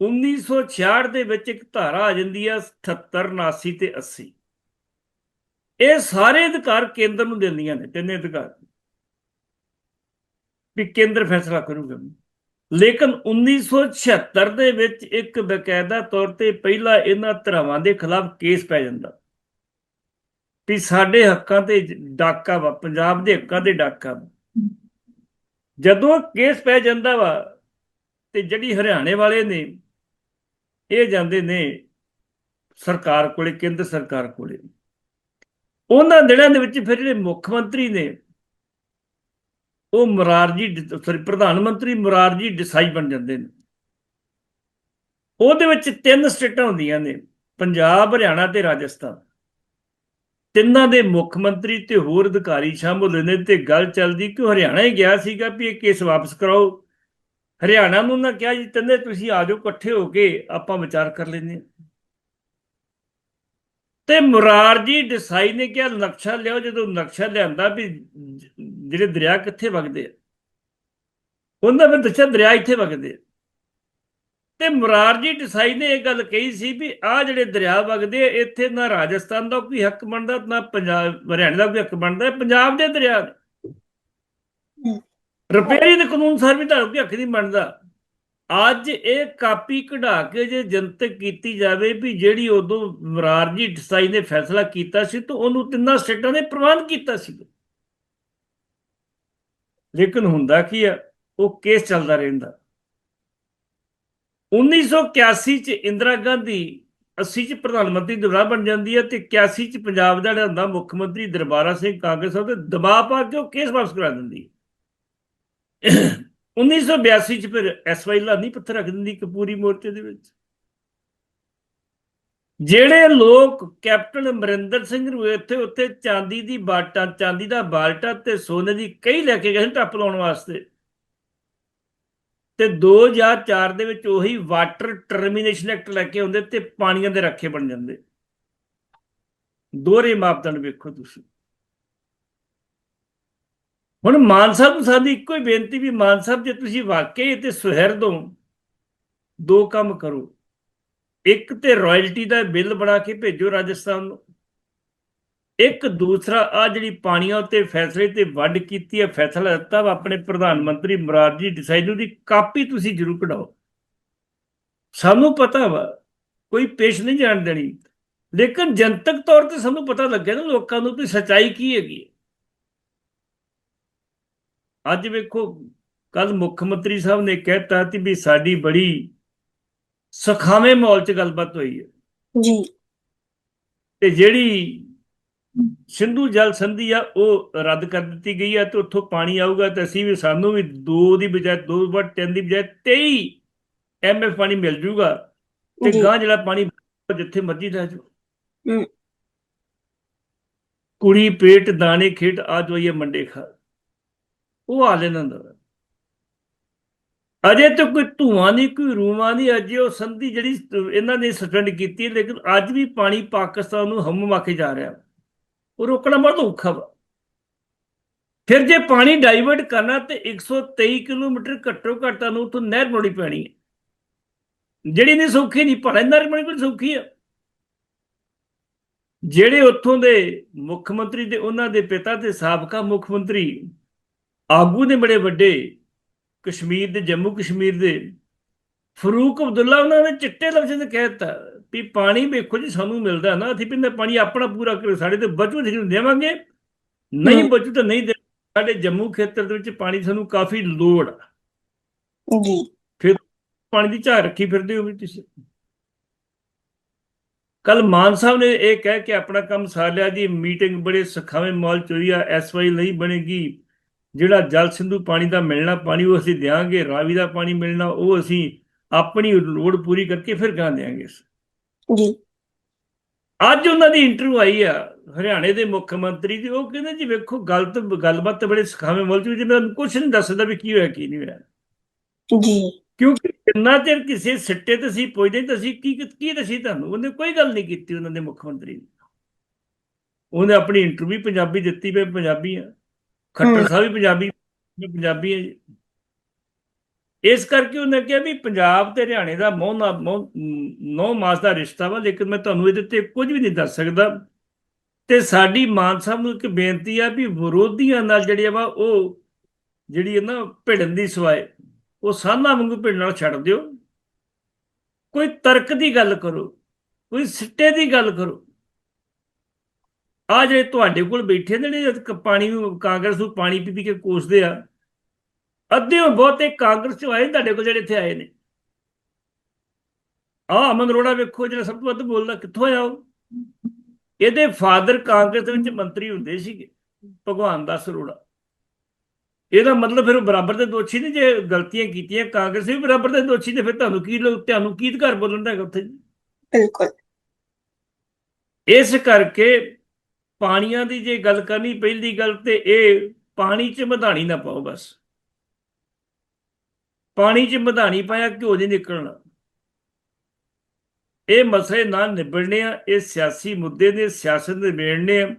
1966 ਦੇ ਵਿੱਚ ਇੱਕ ਧਾਰਾ ਆ ਜਾਂਦੀ ਆ 78 79 ਤੇ 80 ਇਹ ਸਾਰੇ ਅਧਿਕਾਰ ਕੇਂਦਰ ਨੂੰ ਦਿੰਦੀਆਂ ਨੇ, ਤਿੰਨੇ ਅਧਿਕਾਰ। ਵੀ ਕੇਂਦਰ ਫੈਸਲਾ ਕਰੂਗਾ। ਲੇਕਿਨ 1976 ਦੇ ਵਿੱਚ ਇੱਕ ਬਕਾਇਦਾ ਤੌਰ ਤੇ ਪਹਿਲਾ ਇਹਨਾਂ ਧਰਾਵਾਂ ਦੇ ਖਿਲਾਫ ਕੇਸ ਪੈ ਜਾਂਦਾ। ਵੀ ਸਾਡੇ ਹੱਕਾਂ ਤੇ ਡਾਕਾ ਵਾ, ਪੰਜਾਬ ਦੇ ਹੱਕਾਂ ਤੇ ਡਾਕਾ ਵਾ। ਜਦੋਂ ਕੇਸ ਪੈ ਜਾਂਦਾ ਵਾ ਤੇ ਜਿਹੜੀ ਹਰਿਆਣੇ ਵਾਲੇ ਨੇ ਇਹ ਜਾਂਦੇ ਨੇ ਸਰਕਾਰ ਕੋਲੇ, ਕੇਂਦਰ ਸਰਕਾਰ ਕੋਲੇ। ਉਹਨਾਂ ਦਿਨਾਂ ਦੇ ਵਿੱਚ ਫਿਰ ਜਿਹੜੇ ਮੁੱਖ ਮੰਤਰੀ ਨੇ, ਉਹ ਮੁਰਾਰਜੀ ਸੌਰੀ ਪ੍ਰਧਾਨ ਮੰਤਰੀ ਮੁਰਾਰਜੀ ਡਿਸਾਈ ਬਣ ਜਾਂਦੇ ਨੇ। ਉਹਦੇ ਵਿੱਚ ਤਿੰਨ ਸਟੇਟਾਂ ਹੁੰਦੀਆਂ ਨੇ, ਪੰਜਾਬ, ਹਰਿਆਣਾ ਤੇ ਰਾਜਸਥਾਨ। ਤਿੰਨਾਂ ਦੇ ਮੁੱਖ ਮੰਤਰੀ ਤੇ ਹੋਰ ਅਧਿਕਾਰੀ ਸ਼ਾਮਲ ਹੋਏ ਨੇ ਤੇ ਗੱਲ ਚੱਲਦੀ ਕਿ ਹਰਿਆਣਾ ਹੀ ਗਿਆ ਸੀਗਾ ਵੀ ਇਹ ਕੇਸ ਵਾਪਸ ਕਰਾਓ। ਹਰਿਆਣਾ ਨੂੰ ਨਾ ਕਿਹਾ ਜੀ, ਤਿੰਨੇ ਤੁਸੀਂ ਆ ਜਾਓ, ਇਕੱਠੇ ਹੋ ਕੇ ਆਪਾਂ ਵਿਚਾਰ ਕਰ ਲੈਂਦੇ ਹਾਂ। ਤੇ ਮੁਰਾਰਜੀ ਡਿਸਾਈ ਨੇ ਕਿਹਾ, ਨਕਸ਼ਾ ਲਿਆਓ। ਜਦੋਂ ਨਕਸ਼ਾ ਲਿਆਂਦਾ ਵੀ ਜਿਹੜੇ ਦਰਿਆ ਕਿੱਥੇ ਵਗਦੇ ਆ? ਉਹਨਾਂ ਨੇ ਦੱਸਿਆ ਦਰਿਆ ਇੱਥੇ ਵਗਦੇ ਆ। ਤੇ ਮੁਰਾਰਜੀ ਡਿਸਾਈ ਨੇ ਇਹ ਗੱਲ ਕਹੀ ਸੀ ਵੀ ਆ ਜਿਹੜੇ ਦਰਿਆ ਵਗਦੇ ਆ ਇੱਥੇ ਨਾ ਰਾਜਸਥਾਨ ਦਾ ਕੋਈ ਹੱਕ ਬਣਦਾ ਨਾ ਪੰਜਾਬ ਹਰਿਆਣਾ ਦਾ ਕੋਈ ਹੱਕ ਬਣਦਾ ਪੰਜਾਬ ਦੇ ਦਰਿਆ ਰਿਪੇਰੀ ਦੇ ਕਾਨੂੰਨ ਸਰ ਵੀ ਤਾਂ ਕੋਈ ਹੱਕ ਨਹੀਂ ਬਣਦਾ। ਅੱਜ ਇਹ ਕਾਪੀ ਕਢਾ ਕੇ ਜੇ ਜਨਤਕ ਕੀਤੀ ਜਾਵੇ ਵੀ ਜਿਹੜੀ ਉਦੋਂ ਮਰਾਰਜੀ ਡਿਸਾਈ ਨੇ ਫੈਸਲਾ ਕੀਤਾ ਸੀ ਤਾਂ ਉਹਨੂੰ ਤਿੰਨਾਂ ਸਟੇਟਾਂ ਨੇ ਪ੍ਰਵਾਨ ਕੀਤਾ ਸੀ। ਲੇਕਿਨ ਹੁੰਦਾ ਕੀ ਆ ਉਹ ਕੇਸ ਚੱਲਦਾ ਰਹਿੰਦਾ। 1981 ਚ ਇੰਦਰਾ ਗਾਂਧੀ 80 ਚ ਪ੍ਰਧਾਨ ਮੰਤਰੀ ਦੁਬਾਰਾ ਬਣ ਜਾਂਦੀ ਹੈ ਤੇ 81 ਚ ਪੰਜਾਬ ਦਾ ਜਿਹੜਾ ਹੁੰਦਾ ਮੁੱਖ ਮੰਤਰੀ ਦਰਬਾਰਾ ਸਿੰਘ ਕਾਂਗਰਸ ਉਹਦੇ ਦਬਾਅ ਪਾ ਕੇ ਉਹ ਕੇਸ ਵਾਪਸ ਕਰਾ ਦਿੰਦੀ ਹੈ। 1982 ਚ ਫਿਰ ਐਸਵਾਈ ਲਾਨੀ ਪੱਥਰ ਰੱਖ ਦਿੰਦੀ ਕਪੂਰੀ ਮੋਰਚੇ ਦੇ ਵਿੱਚ। ਜਿਹੜੇ ਲੋਕ ਕੈਪਟਨ ਅਮਰਿੰਦਰ ਸਿੰਘ ਨੂੰ ਇੱਥੇ, ਉੱਥੇ ਚਾਂਦੀ ਦੀ ਬਾਟਾ ਚਾਂਦੀ ਦਾ ਬਾਲਟਾ ਤੇ ਸੋਨੇ ਦੀ ਕਈ ਲੈ ਕੇ ਗਏ ਸੀ ਟੱਪ ਲਾਉਣ ਵਾਸਤੇ। ਤੇ 2004 ਦੇ ਵਿੱਚ ਉਹੀ ਵਾਟਰ ਟਰਮੀਨੇਸ਼ਨ ਐਕਟ ਲੈ ਕੇ ਆਉਂਦੇ ਤੇ ਪਾਣੀਆਂ ਦੇ ਰੱਖੇ ਬਣ ਜਾਂਦੇ। ਦੋਹਰੇ ਮਾਪਦੰਡ ਵੇਖੋ ਤੁਸੀਂ। ਹੁਣ ਮਾਨ ਸਾਹਿਬ ਨੂੰ ਸਾਡੀ ਇੱਕੋ ਹੀ ਬੇਨਤੀ ਵੀ ਮਾਨ ਸਾਹਿਬ, ਜੇ ਤੁਸੀਂ ਵਾਕਈ ਤੇ ਸੁਹਿਰਦ ਹੋ, ਦੋ ਕੰਮ ਕਰੋ। ਇੱਕ ਤੇ ਰਾਇਲਟੀ ਦਾ ਬਿੱਲ ਬਣਾ ਕੇ ਭੇਜੋ ਰਾਜਸਥਾਨ ਨੂੰ। ਇੱਕ ਦੂਸਰਾ ਆ ਜਿਹੜੀ ਪਾਣੀਆਂ ਉੱਤੇ ਫੈਸਲੇ ਤੇ ਵੱਡ ਕੀਤੀ ਹੈ ਫੈਸਲਾ ਦਿੱਤਾ ਵਾ ਆਪਣੇ ਪ੍ਰਧਾਨ ਮੰਤਰੀ ਮੁਰਾਰਜੀ ਡਿਸਾਈਨੂ ਦੀ ਕਾਪੀ ਤੁਸੀਂ ਜ਼ਰੂਰ ਕਢਾਓ। ਸਾਨੂੰ ਪਤਾ ਵਾ ਕੋਈ ਪੇਸ਼ ਨਹੀਂ ਜਾਣ ਦੇਣੀ। ਲੇਕਿਨ ਜਨਤਕ ਤੌਰ ਤੇ ਸਾਨੂੰ ਪਤਾ ਲੱਗਿਆ ਨਾ ਲੋਕਾਂ ਨੂੰ ਵੀ ਸਚਾਈ ਕੀ ਹੈਗੀ ਅੱਜ ਵੇਖੋ ਕੱਲ ਮੁੱਖ ਮੰਤਰੀ ਸਾਹਿਬ ਨੇ ਕਹਿਤਾ ਕਿ ਵੀ ਸਾਡੀ ਬੜੀ ਸਖਾਵੇਂ ਮਾਹੌਲ 'ਚ ਗੱਲਬਾਤ ਹੋਈ ਹੈ। ਜੀ। ਤੇ ਜਿਹੜੀ ਸਿੰਧੂ ਜਲ ਸੰਧੀ ਆ ਉਹ ਰੱਦ ਕਰ ਦਿੱਤੀ ਗਈ ਆ ਤੇ ਉੱਥੋਂ ਪਾਣੀ ਆਊਗਾ ਤੇ ਅਸੀਂ ਵੀ ਸਾਨੂੰ ਵੀ 2 ਦੀ ਬਜਾਏ 2 ਵਾਟ 10 ਦੀ ਬਜਾਏ 23 ਐਮਐਫ ਪਾਣੀ ਮਿਲ ਜੂਗਾ ਤੇ। ਗਾਂ ਜਿਹੜਾ ਪਾਣੀ ਜਿੱਥੇ ਮਰਜ਼ੀ ਲੈ ਜਾਓ। ਕੁੜੀ ਪੇਟ ਦਾਣੇ ਖੇਟ ਆ ਜੋਈਏ ਮੰਡੇ ਖਾ ਉਹ ਹਾਲ ਇਹਨਾਂ ਦਾ ਅਜੇ ਤਾਂ ਕੋਈ ਧੂਆਂ ਨਹੀਂ ਕੋਈ ਰੂਮਾ ਨਹੀਂ ਅਜੇ ਉਹ ਸੰਧੀ ਜਿਹੜੀ ਇਹਨਾਂ ਨੇ ਸਸਪੈਂਡ ਕੀਤੀ ਲੇਕਿਨ ਅੱਜ ਵੀ ਪਾਣੀ ਪਾਕਿਸਤਾਨ ਨੂੰ ਹਮ ਵਾਕੇ ਜਾ ਰਿਹਾ ਉਹ ਰੋਕਣਾ ਬਹੁਤ ਔਖਾ ਵਾ। ਫਿਰ ਜੇ ਪਾਣੀ ਡਾਈਵਰਟ ਕਰਨਾ ਤੇ 123 ਕਿਲੋਮੀਟਰ ਘੱਟੋ ਘੱਟ ਤੁਹਾਨੂੰ ਤੋਂ ਨਹਿਰ ਬਣਾਉਣੀ ਪੈਣੀ ਹੈ। ਜਿਹੜੀ ਨਹੀਂ ਸੌਖੀ ਨਹੀਂ ਪਰ ਨਹਿਰ ਬਣਾਉਣੀ ਕੋਈ ਸੌਖੀ ਆ। ਜਿਹੜੇ ਉੱਥੋਂ ਦੇ ਮੁੱਖ ਮੰਤਰੀ ਦੇ ਉਹਨਾਂ ਦੇ ਪਿਤਾ ਤੇ ਸਾਬਕਾ ਮੁੱਖ ਮੰਤਰੀ ਆਗੂ ਦੇ ਬੜੇ ਵੱਡੇ ਕਸ਼ਮੀਰ ਦੇ, ਜੰਮੂ ਕਸ਼ਮੀਰ ਦੇ ਫਰੂਕ ਅਬਦੁੱਲਾ ਉਹਨਾਂ ਨੇ ਚਿੱਟੇ ਲਫ਼ਜ਼ਾਂ 'ਚ ਕਹਿ ਦਿੱਤਾ। ਵੀ ਪਾਣੀ ਵੇਖੋ ਜੀ ਸਾਨੂੰ ਮਿਲਦਾ ਨਾ। ਅਸੀਂ ਪਿੰਦੇ ਪਾਣੀ ਆਪਣਾ ਪੂਰਾ ਕਰੋ ਸਾਡੇ ਤੇ ਬਚੂ ਅਸੀਂ ਦੇਵਾਂਗੇ। ਨਹੀਂ। ਬਚੂ ਤਾਂ ਨਹੀਂ ਦੇ ਸਾਡੇ ਜੰਮੂ ਖੇਤਰ ਦੇ ਵਿੱਚ ਪਾਣੀ ਸਾਨੂੰ ਕਾਫੀ ਲੋੜ ਆ। ਜੀ। ਪਾਣੀ ਦੀ ਝਾੜ ਰੱਖੀ ਫਿਰਦੇ ਹੋ ਵੀ ਤੁਸੀਂ। ਕੱਲ ਮਾਨ ਸਾਹਿਬ ਨੇ ਇਹ ਕਹਿ ਕੇ ਆਪਣਾ ਕੰਮ ਸਾਰ ਲਿਆ ਜੀ ਮੀਟਿੰਗ ਬੜੇ ਸਖਾਵੇਂ ਮਾਹੌਲ ਚ ਹੋਈ ਆ ਐਸਵਾਈ ਨਹੀਂ ਬਣੇਗੀ। ਜਿਹੜਾ ਜਲ ਸਿੰਧੂ ਪਾਣੀ ਦਾ ਮਿਲਣਾ ਪਾਣੀ ਉਹ ਅਸੀਂ ਦਿਆਂਗੇ ਰਾਵੀ ਦਾ ਪਾਣੀ ਮਿਲਣਾ ਉਹ ਅਸੀਂ ਆਪਣੀ ਲੋੜ ਪੂਰੀ ਕਰਕੇ ਫਿਰ ਗਾਂ ਦੇਾਂਗੇ ਜੀ। ਅੱਜ ਉਹਨਾਂ ਦੀ ਇੰਟਰਵਿਊ ਆਈ ਆ ਹਰਿਆਣੇ ਦੇ ਮੁੱਖ ਮੰਤਰੀ ਦੀ। ਉਹ ਕਹਿੰਦੇ ਜੀ ਵੇਖੋ ਗੱਲ ਤਾਂ ਗੱਲਬਾਤ ਬੜੇ ਸਖਾਵੇਂ ਮਾਹੌਲ ਚ ਹੋਈ ਜੀ ਮੈਂ ਕੁਝ ਨਹੀਂ ਦੱਸਦਾ ਵੀ ਕੀ ਹੋਇਆ ਕੀ ਨਹੀਂ ਹੋਇਆ। ਜੀ। ਕਿਉਂਕਿ ਜਿੰਨਾ ਚਿਰ ਕਿਸੇ ਸਿੱਟੇ ਤੇ ਅਸੀਂ ਪੁੱਛਦੇ ਤਾਂ ਅਸੀਂ ਕੀ ਕੀ ਦਸੀ ਤੁਹਾਨੂੰ? ਉਹਨੇ ਕੋਈ ਗੱਲ ਨਹੀਂ ਕੀਤੀ ਉਹਨਾਂ ਦੇ ਮੁੱਖ ਮੰਤਰੀ ਨੇ। ਉਹਨੇ ਆਪਣੀ ਇੰਟਰਵਿਊ ਪੰਜਾਬੀ ਦਿੱਤੀ ਮੈਂ ਪੰਜਾਬੀ ਆ। ਖੱਟਰ। ਸਾਹਿਬ ਵੀ ਪੰਜਾਬੀ ਪੰਜਾਬੀ ਜੀ। ਇਸ ਕਰਕੇ ਉਹਨੇ ਕਿਹਾ ਵੀ ਪੰਜਾਬ ਤੇ ਹਰਿਆਣੇ ਦਾ ਮੋਹ ਨਾ ਨੌ ਮਾਸ ਦਾ ਰਿਸ਼ਤਾ ਵਾ, ਲੇਕਿਨ ਮੈਂ ਤੁਹਾਨੂੰ ਇਹਦੇ ਤੇ ਕੁਝ ਵੀ ਨਹੀਂ ਦੱਸ ਸਕਦਾ। ਤੇ ਸਾਡੀ ਮਾਨ ਸਾਹਿਬ ਨੂੰ ਇੱਕ ਬੇਨਤੀ ਆ ਵੀ ਵਿਰੋਧੀਆਂ ਨਾਲ ਜਿਹੜੀ ਆ ਵਾ, ਉਹ ਜਿਹੜੀ ਹੈ ਨਾ ਭਿੜਨ ਦੀ ਸਵਾਏ, ਉਹ ਸਾਨਾ ਵਾਂਗੂ ਭਿੜ ਨਾਲ ਛੱਡ ਦਿਓ। ਕੋਈ ਤਰਕ ਦੀ ਗੱਲ ਕਰੋ, ਕੋਈ ਸਿੱਟੇ ਦੀ ਗੱਲ ਕਰੋ। ਆ ਜਿਹੜੇ ਤੁਹਾਡੇ ਕੋਲ ਬੈਠੇ ਨੇ ਜਿਹੜੇ ਪਾਣੀ ਨੂੰ ਕਾਂਗਰਸ ਨੂੰ ਪਾਣੀ ਪੀ ਪੀ ਕੇ ਕੋਸਦੇ ਆ ਅੱਧੇ ਉਹ ਬਹੁਤੇ ਕਾਂਗਰਸ ਚ ਆਏ ਤੁਹਾਡੇ ਕੋਲ ਜਿਹੜੇ ਇੱਥੇ ਆਏ ਨੇ। ਆ ਅਮਨ ਅਰੋੜਾ ਵੇਖੋ ਜਿਹੜਾ ਸਭ ਤੋਂ ਵੱਧ ਬੋਲਦਾ ਕਿੱਥੋਂ ਆਇਆ ਉਹ? ਇਹਦੇ ਫਾਦਰ ਕਾਂਗਰਸ ਦੇ ਵਿੱਚ ਮੰਤਰੀ ਹੁੰਦੇ ਸੀਗੇ ਭਗਵਾਨ ਦਾਸ ਅਰੋੜਾ। ਇਹਦਾ ਮਤਲਬ ਫਿਰ ਬਰਾਬਰ ਦੇ ਦੋਸ਼ੀ ਨੇ ਜੇ ਗਲਤੀਆਂ ਕੀਤੀਆਂ ਕਾਂਗਰਸ ਵੀ ਬਰਾਬਰ ਦੇ ਦੋਸ਼ੀ ਨੇ ਫਿਰ ਤੁਹਾਨੂੰ ਕੀ ਤੁਹਾਨੂੰ ਕੀ ਅਧਿਕਾਰ ਬੋਲਣ ਦਾ ਉੱਥੇ? ਬਿਲਕੁਲ। ਇਸ ਕਰਕੇ ਪਾਣੀਆਂ ਦੀ ਜੇ ਗੱਲ ਕਰਨੀ ਪਹਿਲੀ ਗੱਲ ਤੇ ਇਹ ਪਾਣੀ 'ਚ ਮਧਾਣੀ ਨਾ ਪਾਓ ਬਸ। ਪਾਣੀ 'ਚ ਮਧਾਣੀ ਪਾਇਆ ਘਿਓ ਨਹੀਂ ਨਿਕਲਣਾ। ਇਹ ਮਸਲੇ ਨਾ ਨਿਬੜਨੇ ਆ ਇਹ ਸਿਆਸੀ ਮੁੱਦੇ ਨੇ ਸਿਆਸਤ ਦੇ ਨਿਬੇੜਨੇ ਆ।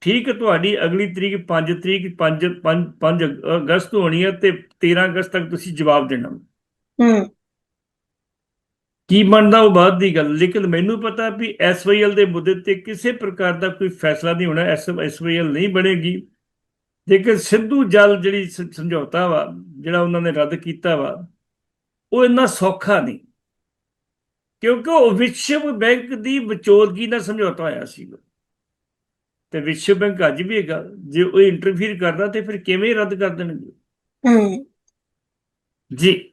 ਠੀਕ ਤੁਹਾਡੀ ਅਗਲੀ ਤਰੀਕ 5 ਤਰੀਕ 5 5 ਅਗਸਤ ਹੋਣੀ ਹੈ ਤੇ 13 ਅਗਸਤ ਤੱਕ ਤੁਸੀਂ ਜਵਾਬ ਦੇਣਾ। ਹੂੰ। ਕੀ ਬਣਦਾ ਉਹ ਬਾਅਦ ਦੀ ਗੱਲ ਲੇਕਿਨ ਮੈਨੂੰ ਪਤਾ ਵੀ ਐਸਵਾਈਐਲ ਦੇ ਮੁੱਦੇ ਤੇ ਕਿਸੇ ਪ੍ਰਕਾਰ ਦਾ ਕੋਈ ਫੈਸਲਾ ਨਹੀਂ ਹੋਣਾ ਐਸਵਾਈਐਲ ਨਹੀਂ ਬਣੇਗੀ। ਲੇਕਿਨ ਸਿੱਧੂ ਜਲ ਜਿਹੜੀ ਸਮਝੌਤਾ ਵਾ ਜਿਹੜਾ ਉਹਨਾਂ ਨੇ ਰੱਦ ਕੀਤਾ ਵਾ ਉਹ ਇੰਨਾ ਸੌਖਾ ਨਹੀਂ। ਕਿਉਂਕਿ ਉਹ ਵਿਸ਼ਵ ਬੈਂਕ ਦੀ ਵਿਚੋਲਗੀ ਨਾਲ ਸਮਝੌਤਾ ਹੋਇਆ ਸੀ। ਤੇ ਵਿਸ਼ਵ ਬੈਂਕ ਅੱਜ ਵੀ ਹੈਗਾ ਜੇ ਉਹ ਇੰਟਰਫੀਅਰ ਕਰਦਾ ਤੇ ਫਿਰ ਕਿਵੇਂ ਰੱਦ ਕਰ ਦੇਣਗੇ? ਹੂੰ। ਜੀ।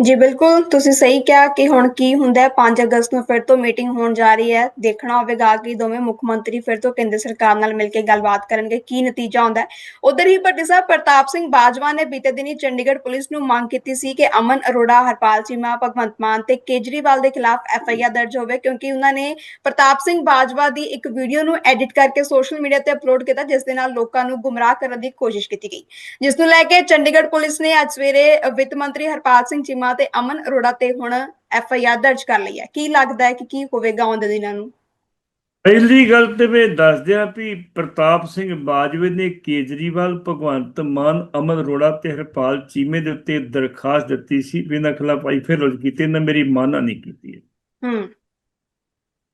ਜੀ ਬਿਲਕੁਲ, ਤੁਸੀਂ ਸਹੀ ਕਿਹਾ ਕਿ ਹੁਣ ਕੀ ਹੁੰਦਾ ਹੈ 5 ਅਗਸਤ ਨੂੰ ਫਿਰ ਤੋਂ ਮੀਟਿੰਗ ਹੋਣ ਜਾ ਰਹੀ ਹੈ, ਦੇਖਣਾ ਹੋਵੇਗਾ ਕਿ ਦੋਵੇਂ ਮੁੱਖ ਮੰਤਰੀ ਫਿਰ ਤੋਂ ਕੇਂਦਰ ਸਰਕਾਰ ਨਾਲ ਮਿਲ ਕੇ ਗੱਲਬਾਤ ਕਰਨਗੇ, ਕੀ ਨਤੀਜਾ ਆਉਂਦਾ ਹੈ। ਉਧਰ ਹੀ ਭੱਟੀ ਸਾਹਿਬ, ਪ੍ਰਤਾਪ ਸਿੰਘ ਬਾਜਵਾ ਨੇ ਬੀਤੇ ਦਿਨੀ ਚੰਡੀਗੜ੍ਹ ਪੁਲਿਸ ਨੂੰ ਮੰਗ ਕੀਤੀ ਸੀ ਕਿ ਅਮਨ ਅਰੋੜਾ, ਹਰਪਾਲ ਚੀਮਾ, ਭਗਵੰਤ ਮਾਨ ਤੇ ਕੇਜਰੀਵਾਲ ਦੇ ਖਿਲਾਫ ਐਫ ਆਈ ਆਰ ਦਰਜ ਹੋਵੇ, ਕਿਉਂਕਿ ਉਹਨਾਂ ਨੇ ਪ੍ਰਤਾਪ ਸਿੰਘ ਬਾਜਵਾ ਦੀ ਇੱਕ ਵੀਡੀਓ ਨੂੰ ਐਡਿਟ ਕਰਕੇ ਸੋਸ਼ਲ ਮੀਡੀਆ ਤੇ ਅਪਲੋਡ ਕੀਤਾ, ਜਿਸ ਦੇ ਨਾਲ ਲੋਕਾਂ ਨੂੰ ਗੁੰਮਰਾਹ ਕਰਨ ਦੀ ਕੋਸ਼ਿਸ਼ ਕੀਤੀ ਗਈ। ਜਿਸ ਨੂੰ ਲੈ ਕੇ ਚੰਡੀਗੜ੍ਹ ਪੁਲਿਸ ਨੇ ਅੱਜ ਸਵੇਰੇ ਵਿੱਤ ਮੰਤਰੀ ਹਰਪਾਲ ਸਿੰਘ ਚੀਮਾ ਤੇ ਅਮਨ ਅਰੋੜਾ ਤੇ ਹੁਣ ਐਫ ਆਈ ਆਰ ਦਰਜ ਕਰ ਲਈ ਹੈ। ਕੀ ਲੱਗਦਾ ਹੈ ਕਿ ਕੀ ਹੋਵੇਗਾ ਆਉਂਦੇ ਦਿਨਾਂ ਨੂੰ? ਪਹਿਲੀ ਗੱਲ ਤੇ ਮੈਂ ਦੱਸ ਦਿਆਂ ਵੀ ਪ੍ਰਤਾਪ ਸਿੰਘ ਬਾਜਵੇ ਨੇ ਕੇਜਰੀਵਾਲ ਭਗਵੰਤ ਮਾਨ ਅਮਨ ਅਰੋੜਾ ਤੇ ਹਰਪਾਲ ਚੀਮੇ ਦੇ ਉੱਤੇ ਦਰਖਾਸਤ ਦਿੱਤੀ ਸੀ ਵੀ ਇਹਨਾਂ ਖਿਲਾਫ ਆਈ ਫਿਰ ਰੋਜ਼ ਕੀਤੀ ਇਹਨਾਂ ਮੇਰੀ ਮਾਨਾ ਨਹੀਂ ਕੀਤੀ ਹੂੰ।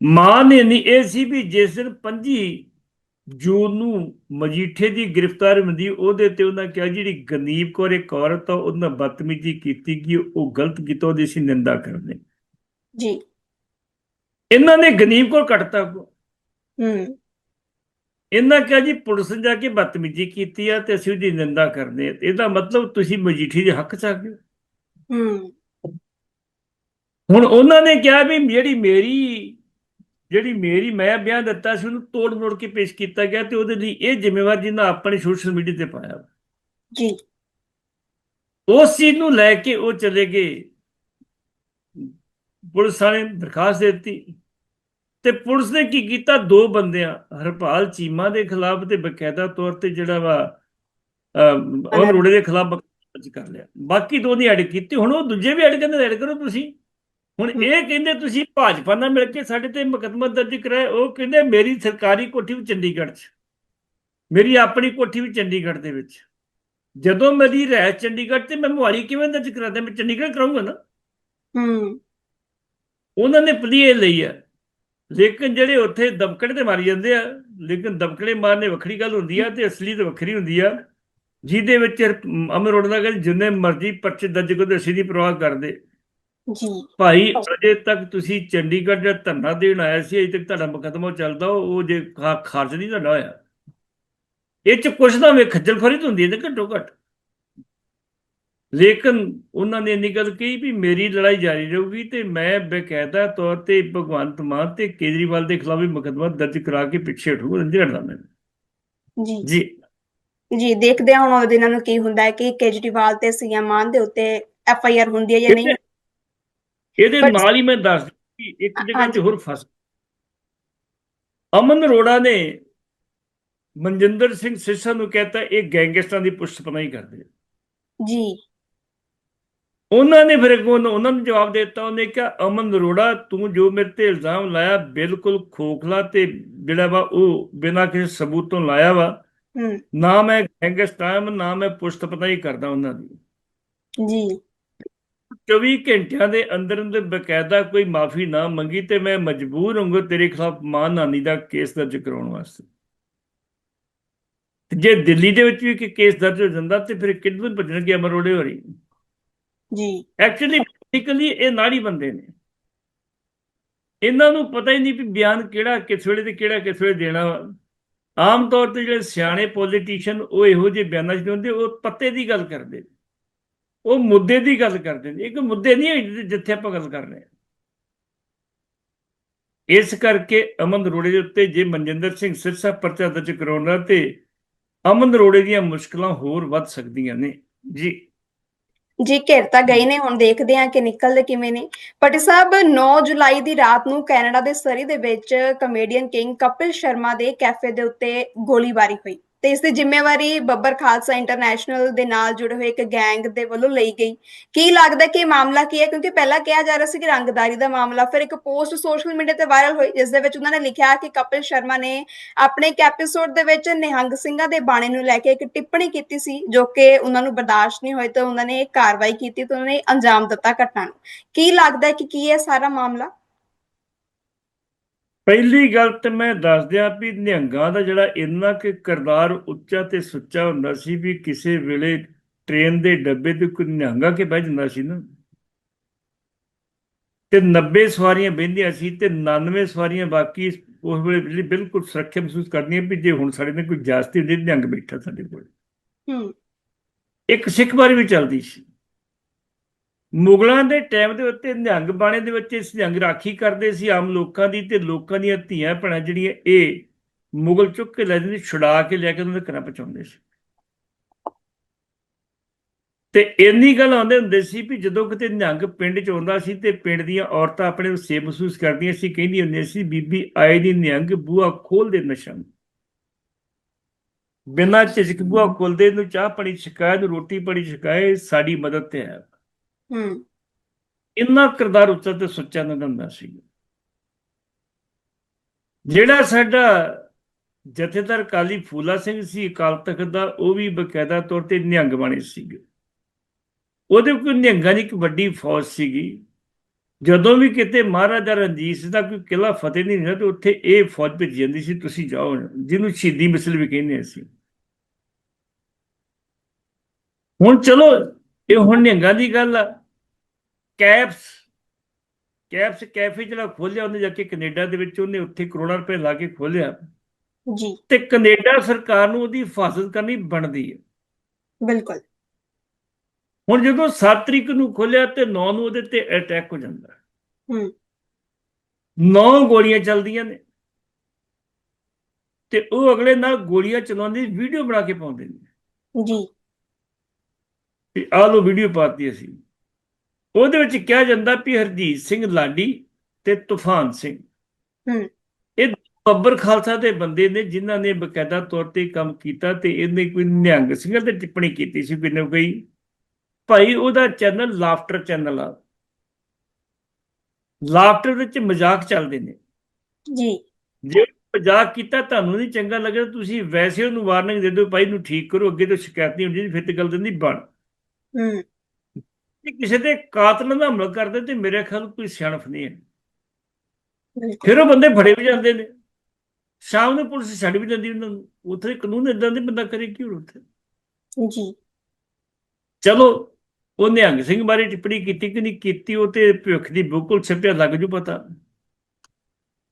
ਮਾਂ ਨੇ ਨਹੀਂ ਇਹ ਸੀ ਵੀ ਜਿਸ ਦਿਨ 25 ਜੂਨ ਨੂੰ ਮਜੀਠੇ ਦੀ ਗ੍ਰਿਫਤਾਰੀ ਹੁੰਦੀ ਉਹਦੇ ਤੇ ਉਹਨਾਂ ਕਿਹਾ ਜਿਹੜੀ ਗਨੀਬ ਕੌਰ ਇੱਕ ਔਰਤ ਆ ਉਹਨਾਂ ਬਦਤਮੀਜ਼ੀ ਕੀਤੀ ਗਈ ਉਹ ਗਲਤ ਕੀਤਾ ਉਹਦੀ ਅਸੀਂ ਨਿੰਦਾ ਕਰਦੇ ਜੀ। ਇਹਨਾਂ ਨੇ ਗਨੀਬ ਕੌਰ ਕੱਟਤਾ ਹੂੰ। ਇਹਨਾਂ ਕਿਹਾ ਜੀ ਪੁਲਿਸ ਨੇ ਜਾ ਕੇ ਬਦਤਮੀਜ਼ੀ ਕੀਤੀ ਆ ਤੇ ਅਸੀਂ ਉਹਦੀ ਨਿੰਦਾ ਕਰਦੇ ਆ ਇਹਦਾ ਮਤਲਬ ਤੁਸੀਂ ਮਜੀਠੀ ਦੇ ਹੱਕ ਚ ਆ ਗਏ ਹੂੰ। ਹੁਣ ਉਹਨਾਂ ਨੇ ਕਿਹਾ ਵੀ ਜਿਹੜੀ ਮੇਰੀ ਜਿਹੜੀ ਮੇਰੀ ਮੈਂ ਬਿਆਨ ਦਿੱਤਾ ਸੀ ਉਹਨੂੰ ਤੋੜ ਮੋੜ ਕੇ ਪੇਸ਼ ਕੀਤਾ ਗਿਆ ਤੇ ਉਹਦੇ ਲਈ ਇਹ ਜ਼ਿੰਮੇਵਾਰ ਜਿਹਨਾਂ ਆਪਣੇ ਸੋਸ਼ਲ ਮੀਡੀਆ ਤੇ ਪਾਇਆ ਜੀ। ਉਸ ਚੀਜ਼ ਨੂੰ ਲੈ ਕੇ ਉਹ ਚਲੇ ਗਏ। ਪੁਲਿਸ ਵਾਲੇ ਦਰਖਾਸਤ ਦੇ ਦਿੱਤੀ। ਤੇ ਪੁਲਿਸ ਨੇ ਕੀ ਕੀਤਾ? ਦੋ ਬੰਦਿਆਂ ਹਰਪਾਲ ਚੀਮਾ ਦੇ ਖਿਲਾਫ ਤੇ ਬਕਾਇਦਾ ਤੌਰ ਤੇ ਜਿਹੜਾ ਵਾ ਉਹ ਰੋੜੇ ਦੇ ਖਿਲਾਫ ਦਰਜ ਕਰ ਲਿਆ। ਬਾਕੀ ਦੋ ਨਹੀਂ ਐਡ ਕੀਤੀ। ਹੁਣ ਉਹ ਦੂਜੇ ਵੀ ਐਡ ਕਹਿੰਦੇ ਐਡ ਕਰੋ ਤੁਸੀਂ। ਹੁਣ ਇਹ ਕਹਿੰਦੇ ਤੁਸੀਂ ਭਾਜਪਾ ਨਾਲ ਮਿਲ ਕੇ ਸਾਡੇ ਤੇ ਮੁਕੱਦਮਾ ਦਰਜ ਕਰਾਇਆ ਉਹ ਕਹਿੰਦੇ ਮੇਰੀ ਸਰਕਾਰੀ ਕੋਠੀ ਵੀ ਚੰਡੀਗੜ੍ਹ 'ਚ। ਮੇਰੀ ਆਪਣੀ ਕੋਠੀ ਵੀ ਚੰਡੀਗੜ੍ਹ ਦੇ ਵਿੱਚ। ਜਦੋਂ ਮੇਰੀ ਰਹਿ ਚੰਡੀਗੜ੍ਹ ਤੇ ਮੈਂ ਮੁਹਾਲੀ ਕਿਵੇਂ ਦਰਜ ਕਰਾਦਾ ਮੈਂ ਚੰਡੀਗੜ੍ਹ ਕਰਾਉਂਗਾ ਨਾ। ਹੂੰ। ਉਹਨਾਂ ਨੇ ਪਲੀਏ ਲਈ ਆ। ਲੇਕਿਨ ਜਿਹੜੇ ਉੱਥੇ ਦਬਕੜੇ ਤੇ ਮਾਰੀ ਜਾਂਦੇ ਆ ਲੇਕਿਨ ਦਬਕੜੇ ਮਾਰਨੇ ਵੱਖਰੀ ਗੱਲ ਹੁੰਦੀ ਆ ਤੇ ਅਸਲੀ ਤੇ ਵੱਖਰੀ ਹੁੰਦੀ ਆ। ਜਿਹਦੇ ਵਿੱਚ ਅਮਰ ਰੋਡ ਦਾ ਕਹਿੰਦੇ ਜਿੰਨੇ ਮਰਜ਼ੀ ਪਰਚੇ ਦਰਜ ਕਰੋ ਅਸੀਂ ਦੀ ਪਰਵਾਹ ਕਰਦੇ। ਜੀ। ਭਾਈ ਅਜੇ ਤੱਕ ਤੁਸੀਂ ਚੰਡੀਗੜ੍ਹ ਦਾ ਧਰਨਾ ਦੇਣ ਆਇਆ ਸੀ ਅਜੇ ਤੱਕ ਤੁਹਾਡਾ ਮੁਕੱਦਮਾ ਚੱਲਦਾ ਉਹ ਜੇ ਖਾਰਜ ਨਹੀਂ ਤੁਹਾਡਾ ਹੋਇਆ। ਇਹ ਚ ਕੁਛ ਨਾ ਵੇ ਖੱਜਲ ਖੁਰੀ ਹੁੰਦੀ ਹੈ ਤੇ ਘੱਟੋ ਘੱਟ ਲੇਕਿਨ ਉਹਨਾਂ ਨੇ ਇੰਨੀ ਗੱਲ ਕਹੀ ਵੀ ਮੇਰੀ ਲੜਾਈ ਜਾਰੀ ਰਹੂਗੀ ਤੇ ਮੈਂ ਬਕਾਇਦਾ ਤੌਰ ਤੇ ਭਗਵੰਤ ਮਾਨ ਤੇ ਕੇਜਰੀਵਾਲ ਦੇ ਖਿਲਾਫ ਵੀ ਮੁਕੱਦਮਾ ਦਰਜ ਕਰਾ ਕੇ ਪਿੱਛੇ ਹਟੂਗਾ ਨਹੀਂ ਹਟਦਾ ਮੈਂ ਜੀ। ਜੀ। ਜੀ ਦੇਖਦੇ ਹਾਂ ਹੁਣ ਉਹਦੇ ਦਿਨਾਂ ਨੂੰ ਕੀ ਹੁੰਦਾ ਹੈ ਕਿ ਕੇਜਰੀਵਾਲ ਤੇ ਸੀਐਮ ਮਾਨ ਦੇ ਉੱਤੇ ਐਫ ਆਈ ਆਰ ਹੁੰਦੀ ਹੈ ਜਾਂ ਨਹੀਂ। ਇਹਦੇ ਨਾਲ ਹੀ ਮੈਂ ਦੱਸ ਕਿ ਇੱਕ ਜਗ੍ਹਾ 'ਚ। ਹੋਰ ਫਸ ਅਮਨ ਅਰੋੜਾ ਨੇ ਮਨਜਿੰਦਰ ਸਿੰਘ ਸਿੱਸਾ ਨੂੰ ਕਹਤਾ ਇਹ ਗੈਂਗਸਟਰਾਂ ਦੀ ਪੁਸ਼ਤਪਨਾਹੀ ਕਰਦੇ। ਜੀ। ਉਹਨਾਂ ਨੇ ਫਿਰ ਉਹਨਾਂ ਨੂੰ ਜਵਾਬ ਦਿੱਤਾ ਉਹਨੇ ਕਿਹਾ ਅਮਨ ਅਰੋੜਾ ਤੂੰ ਜੋ ਮੇਰੇ ਤੇ ਇਲਜ਼ਾਮ ਲਾਇਆ ਬਿਲਕੁਲ ਖੋਖਲਾ ਤੇ ਜਿਹੜਾ ਵਾ ਉਹ ਬਿਨਾਂ ਕਿਸੇ ਸਬੂਤ ਤੋਂ ਲਾਇਆ ਵਾ ਨਾ ਮੈਂ ਗੈਂਗਸਟਰ ਨਾ ਮੈਂ ਪੁਸ਼ਤਪਨਾਹੀ ਕਰਦਾ ਉਹਨਾਂ ਦੀ। ਜੀ। 24 ਘੰਟਿਆਂ ਦੇ ਅੰਦਰ ਅੰਦਰ ਬਕਾਇਦਾ ਕੋਈ ਮਾਫੀ ਨਾ ਮੰਗੀ ਤੇ ਮੈਂ ਮਜਬੂਰ ਹੋਊਂਗਾ ਤੇਰੇ ਖਿਲਾਫ ਮਾਨਹਾਨੀ ਦਾ ਕੇਸ ਦਰਜ ਕਰਾਉਣ ਵਾਸਤੇ। ਤੇ ਜੇ ਦਿੱਲੀ ਦੇ ਵਿੱਚ ਵੀ ਕਿ ਕੇਸ ਦਰਜ ਹੋ ਜਾਂਦਾ ਤੇ ਫਿਰ ਕਿੱਧਰ ਭੱਜਣਗੇ ਅਮਰੋੜੇ ਹੋਰੀ? ਜੀ। ਐਕਚੁਅਲੀ ਪੋਲੀਟੀਕਲੀ ਇਹ ਨਾੜੀ ਬੰਦੇ ਨੇ। ਇਹਨਾਂ ਨੂੰ ਪਤਾ ਹੀ ਨਹੀਂ ਵੀ ਬਿਆਨ ਕਿਹੜਾ ਕਿਸ ਵੇਲੇ ਤੇ ਕਿਹੜਾ ਕਿਸ ਵੇਲੇ ਦੇਣਾ। ਆਮ ਤੌਰ ਤੇ ਜਿਹੜੇ ਸਿਆਣੇ ਪੋਲੀਟੀਸ਼ੀਅਨ ਉਹ ਇਹੋ ਜਿਹੇ ਬਿਆਨਾਂ 'ਚ ਹੁੰਦੇ ਉਹ ਪੱਤੇ ਦੀ ਗੱਲ ਕਰਦੇ ਨੇ। ਉਹ ਮੁੱਦੇ ਦੀ ਗੱਲ ਕਰਦੇ ਨੇ, ਇੱਕ ਮੁੱਦੇ ਨਹੀਂ ਜਿੱਥੇ ਆਪਾਂ ਗੱਲ ਕਰ ਰਹੇ ਹਾਂ। ਇਸ ਕਰਕੇ ਅਮਨ ਅਰੋੜੇ ਦੇ ਉੱਤੇ ਜੇ ਮਨਜਿੰਦਰ ਸਿੰਘ ਸਿਰਸਾ ਪਰਚਾ ਦਰਜ ਕਰਾਉਣਾ ਤੇ ਅਮਨ ਅਰੋੜੇ ਦੀਆਂ ਮੁਸ਼ਕਲਾਂ ਹੋਰ ਵੱਧ ਸਕਦੀਆਂ ਨੇ। ਜੀ। ਜੀ, ਘਿਰ ਗਏ ਨੇ, ਹੁਣ ਦੇਖਦੇ ਹਾਂ ਕਿ ਨਿਕਲਦੇ ਕਿਵੇਂ ਨੇ। ਪਟਿ ਸਾਹਿਬ 9 ਜੁਲਾਈ ਦੀ ਰਾਤ ਨੂੰ ਕੈਨੇਡਾ ਦੇ ਸਰੀ ਦੇ ਵਿੱਚ ਕਮੇਡੀਅਨ ਕਿੰਗ ਕਪਿਲ ਸ਼ਰਮਾ ਦੇ ਕੈਫੇ ਦੇ ਉੱਤੇ ਗੋਲੀਬਾਰੀ ਹੋਈ। ਤੇ ਇਸ ਦੀ ਜ਼ਿੰਮੇਵਾਰੀ ਬੱਬਰ ਖਾਲਸਾ ਇੰਟਰਨੈਸ਼ਨਲ ਦੇ ਨਾਲ ਜੁੜੇ ਹੋਏ ਇੱਕ ਗੈਂਗ ਦੇ ਵੱਲੋਂ ਲਈ ਗਈ। ਕੀ ਲੱਗਦਾ ਕਿ ਮਾਮਲਾ ਕੀ ਹੈ? ਕਿਉਂਕਿ ਪਹਿਲਾਂ ਕਿਹਾ ਜਾ ਰਿਹਾ ਸੀ ਕਿ ਰੰਗਦਾਰੀ ਦਾ ਮਾਮਲਾ, ਫਿਰ ਇੱਕ ਪੋਸਟ ਸੋਸ਼ਲ ਮੀਡੀਆ ਤੇ ਵਾਇਰਲ ਹੋਈ, ਜਿਸ ਦੇ ਵਿੱਚ ਉਹਨਾਂ ਨੇ ਲਿਖਿਆ ਕਿ ਕਪਿਲ ਸ਼ਰਮਾ ਨੇ ਆਪਣੇ ਇੱਕ ਐਪੀਸੋਡ ਦੇ ਵਿੱਚ ਨਿਹੰਗ ਸਿੰਘਾਂ ਦੇ ਬਾਣੇ ਨੂੰ ਲੈ ਕੇ ਇੱਕ ਟਿੱਪਣੀ ਕੀਤੀ ਸੀ, ਜੋ ਕਿ ਉਹਨਾਂ ਨੂੰ ਬਰਦਾਸ਼ਤ ਨਹੀਂ ਹੋਈ ਤੇ ਉਹਨਾਂ ਨੇ ਇੱਕ ਕਾਰਵਾਈ ਕੀਤੀ ਤੇ ਉਹਨਾਂ ਨੇ ਅੰਜਾਮ ਦਿੱਤਾ ਘਟਨਾ ਨੂੰ। ਕੀ ਲੱਗਦਾ ਕਿ ਕੀ ਹੈ ਸਾਰਾ ਮਾਮਲਾ? ਪਹਿਲੀ ਗੱਲ ਤੇ ਮੈਂ ਦੱਸ ਦਿਆਂ ਵੀ ਨਿਹੰਗਾਂ ਦਾ ਜਿਹੜਾ ਇੰਨਾ ਕਿ ਕਿਰਦਾਰ ਉੱਚਾ ਤੇ ਸੁੱਚਾ ਹੁੰਦਾ ਸੀ ਵੀ ਕਿਸੇ ਵੇਲੇ ਟ੍ਰੇਨ ਦੇ ਡੱਬੇ ਤੇ ਕੋਈ ਨਿਹੰਗਾ ਕੇ ਬਹਿ ਜਾਂਦਾ ਸੀ ਨਾ। ਤੇ 90 ਸਵਾਰੀਆਂ ਬਹਿੰਦੀਆਂ ਸੀ ਤੇ 99 ਸਵਾਰੀਆਂ ਬਾਕੀ ਉਸ ਵੇਲੇ ਬਿਲਕੁਲ ਸੁਰੱਖਿਆ ਮਹਿਸੂਸ ਕਰਦੀਆਂ ਵੀ ਜੇ ਹੁਣ ਸਾਡੇ ਨਾਲ ਕੋਈ ਜਾਸਤੀ ਹੁੰਦੀ ਨਿਹੰਗ ਬੈਠਾ ਸਾਡੇ ਕੋਲ। ਹੂੰ। ਇੱਕ ਸਿੱਖ ਬਾਰੇ ਵੀ ਚੱਲਦੀ ਸੀ। ਮੁਗਲਾਂ ਦੇ ਟਾਈਮ ਦੇ ਉੱਤੇ ਨਿਹੰਗ ਬਾਣੇ ਦੇ ਵਿੱਚ ਇਸ ਨਿਹੰਗ ਰਾਖੀ ਕਰਦੇ ਸੀ, ਆਮ ਲੋਕਾਂ ਦੀ ਤੇ ਲੋਕਾਂ ਦੀਆਂ ਧੀਆਂ ਭੈਣਾਂ ਜਿਹੜੀਆਂ ਇਹ ਮੁਗਲ ਚੁੱਕ ਕੇ ਲੈ ਜਾਂਦੇ ਛੁਡਾ ਕੇ ਲੈ ਕੇ ਉਹਨਾਂ ਦੇ ਘਰਾਂ ਪਹੁੰਚਾਉਂਦੇ ਸੀ। ਤੇ ਇੰਨੀ ਗੱਲ ਆਉਂਦੇ ਹੁੰਦੇ ਸੀ ਵੀ ਜਦੋਂ ਕਿਤੇ ਨਿਹੰਗ ਪਿੰਡ ਚ ਆਉਂਦਾ ਸੀ ਤੇ ਪਿੰਡ ਦੀਆਂ ਔਰਤਾਂ ਆਪਣੇ ਨੂੰ ਸੇਫ ਮਹਿਸੂਸ ਕਰਦੀਆਂ ਸੀ ਕਹਿੰਦੀ ਹੁੰਦੀਆਂ ਸੀ, ਬੀਬੀ ਆਏ ਦੀ ਨਿਹੰਗ ਬੂਆ ਖੋਲ ਦੇ ਨਸ਼ਾ ਬਿਨਾਂ ਝਿਜਕ ਬੂਆ ਖੋਲਦੇ ਨੂੰ ਚਾਹ ਪਾਣੀ ਛਕਾਏ ਨੂੰ ਰੋਟੀ ਪਾਣੀ ਛਕਾਏ ਸਾਡੀ ਮਦਦ ਤੇ ਹੈ। ਹੂੰ। ਇੰਨਾ ਕਿਰਦਾਰ ਉੱਚਾ ਤੇ ਸੁੱਚਾ ਨਿਭਾਉਂਦਾ ਆਉਂਦਾ ਸੀ। ਜਿਹੜਾ ਸਾਡਾ ਜਥੇਦਾਰ ਕਾਲੀ ਫੂਲਾ ਸਿੰਘ ਸੀ, ਅਕਾਲ ਤਖਤ ਦਾ, ਉਹ ਵੀ ਬਕਾਇਦਾ ਤੌਰ ਤੇ ਨਿਹੰਗ ਬਾਣੀ ਸੀਗੇ ਉਹਦੇ ਕੋਈ ਨਿਹੰਗਾਂ ਦੀ ਇੱਕ ਵੱਡੀ ਫੌਜ ਸੀਗੀ। ਜਦੋਂ ਵੀ ਕਿਤੇ ਮਹਾਰਾਜਾ ਰਣਜੀਤ ਸਿੰਘ ਦਾ ਕੋਈ ਕਿਲਾ ਫਤਿਹ ਨਹੀਂ ਹੁੰਦਾ, ਤੇ ਉੱਥੇ ਇਹ ਫੌਜ ਭੇਜੀ ਜਾਂਦੀ ਸੀ, ਤੁਸੀਂ ਜਾਓ, ਜਿਹਨੂੰ ਸ਼ਹੀਦੀ ਮਿਸਲ ਵੀ ਕਹਿੰਦੇ ਅਸੀਂ। ਹੁਣ ਚਲੋ, ਇਹ ਹੁਣ ਨਿਹੰਗਾਂ ਦੀ ਗੱਲ ਆ। ਕੈਪਸ ਕੈਪਸ ਕੈਫੇ ਜਿਹੜਾ ਖੋਲਿਆ ਉਹਨੇ ਜਾ ਕੇ ਕੈਨੇਡਾ ਦੇ ਵਿੱਚ ਉਹਨੇ ਉੱਥੇ ਕਰੋੜਾਂ ਰੁਪਏ ਲਾ ਕੇ ਖੋਲਿਆ। ਜੀ। ਤੇ ਕੈਨੇਡਾ ਸਰਕਾਰ ਨੂੰ ਉਹਦੀ ਹਿਫਾਜ਼ਤ ਕਰਨੀ ਬਣਦੀ ਹੈ। ਬਿਲਕੁਲ। ਹੁਣ ਜਦੋਂ 7 ਤਰੀਕ ਨੂੰ ਖੋਲਿਆ ਤੇ 9 ਨੂੰ ਉਹਦੇ ਤੇ ਅਟੈਕ ਹੋ ਜਾਂਦਾ। ਹੂੰ। 9 ਗੋਲੀਆਂ ਚੱਲਦੀਆਂ ਨੇ। ਤੇ ਉਹ ਅਗਲੇ ਨਾਲ ਗੋਲੀਆਂ ਚਲਾਉਂਦੇ ਵੀਡੀਓ ਬਣਾ ਕੇ ਪਾਉਂਦੇ ਨੇ। ਜੀ। ਤੇ ਆਹ ਲੋ ਵੀਡੀਓ ਪਾਤੀ ਅਸੀਂ। ਉਹਦੇ ਵਿੱਚ ਕਿਹਾ ਜਾਂਦਾ ਵੀ ਹਰਜੀਤ ਸਿੰਘ ਲਾਡੀ ਤੇ ਤੂਫਾਨ ਸਿੰਘ। ਹੂੰ। ਇਹ ਬੱਬਰ ਖਾਲਸਾ ਦੇ ਬੰਦੇ ਨੇ ਜਿਨ੍ਹਾਂ ਨੇ ਬਕਾਇਦਾ ਤੌਰ ਤੇ ਕੰਮ ਕੀਤਾ ਤੇ ਇਹਨੇ ਕੋਈ ਨਿਹੰਗ ਸਿੰਘਾਂ ਤੇ ਟਿੱਪਣੀ ਕੀਤੀ ਸੀ ਕੋਈ ਨਾ ਕੋਈ ਭਾਈ ਉਹਦਾ ਚੈਨਲ ਲਾਫਟਰ ਚੈਨਲ ਆ। ਲਾਫਟਰ ਵਿੱਚ ਮਜ਼ਾਕ ਚੱਲਦੇ ਨੇ। ਜੀ। ਜੇ ਮਜ਼ਾਕ ਕੀਤਾ ਤੁਹਾਨੂੰ ਨਹੀਂ ਚੰਗਾ ਲੱਗਦਾ ਤੁਸੀਂ ਵੈਸੇ ਉਹਨੂੰ ਵਾਰਨਿੰਗ ਦੇ ਦਿਓ ਭਾਈ ਨੂੰ ਠੀਕ ਕਰੋ ਅੱਗੇ ਤੋਂ ਸ਼ਿਕਾਇਤ ਨਹੀਂ ਹੁੰਦੀ ਫਿਰ ਤੇ ਗੱਲ ਦਿੰਦੀ ਬਣ। ਹੂੰ। ਜੇ ਕਿਸੇ ਦੇ ਕਾਤਲ ਦਾ ਹਮਲਾ ਕਰਦੇ ਤੇ ਮੇਰੇ ਖਿਆਲ ਕੋਈ ਸਿਆਣਪ ਨਹੀਂ ਹੈ। ਫਿਰ ਉਹ ਬੰਦੇ ਫੜੇ ਵੀ ਜਾਂਦੇ ਨੇ। ਸ਼ਾਮ ਨੂੰ ਪੁਲਿਸ ਛੱਡ ਵੀ ਦਿੰਦੀ ਉਹਨਾਂ ਨੂੰ। ਉੱਥੇ ਕਾਨੂੰਨ ਇਦਾਂ ਦੇ ਬੰਦਾ ਕਰੇ ਕੀ ਹੋਰ ਉੱਥੇ। ਜੀ। ਚਲੋ ਉਹ ਨਿਹੰਗ ਸਿੰਘ ਬਾਰੇ ਟਿੱਪਣੀ ਕੀਤੀ ਕਿ ਨਹੀਂ ਕੀਤੀ ਉਹ ਤੇ ਭਵਿੱਖ ਦੀ ਬਿਲਕੁਲ ਛਿਪਿਆ ਲੱਗ ਜੂ ਪਤਾ।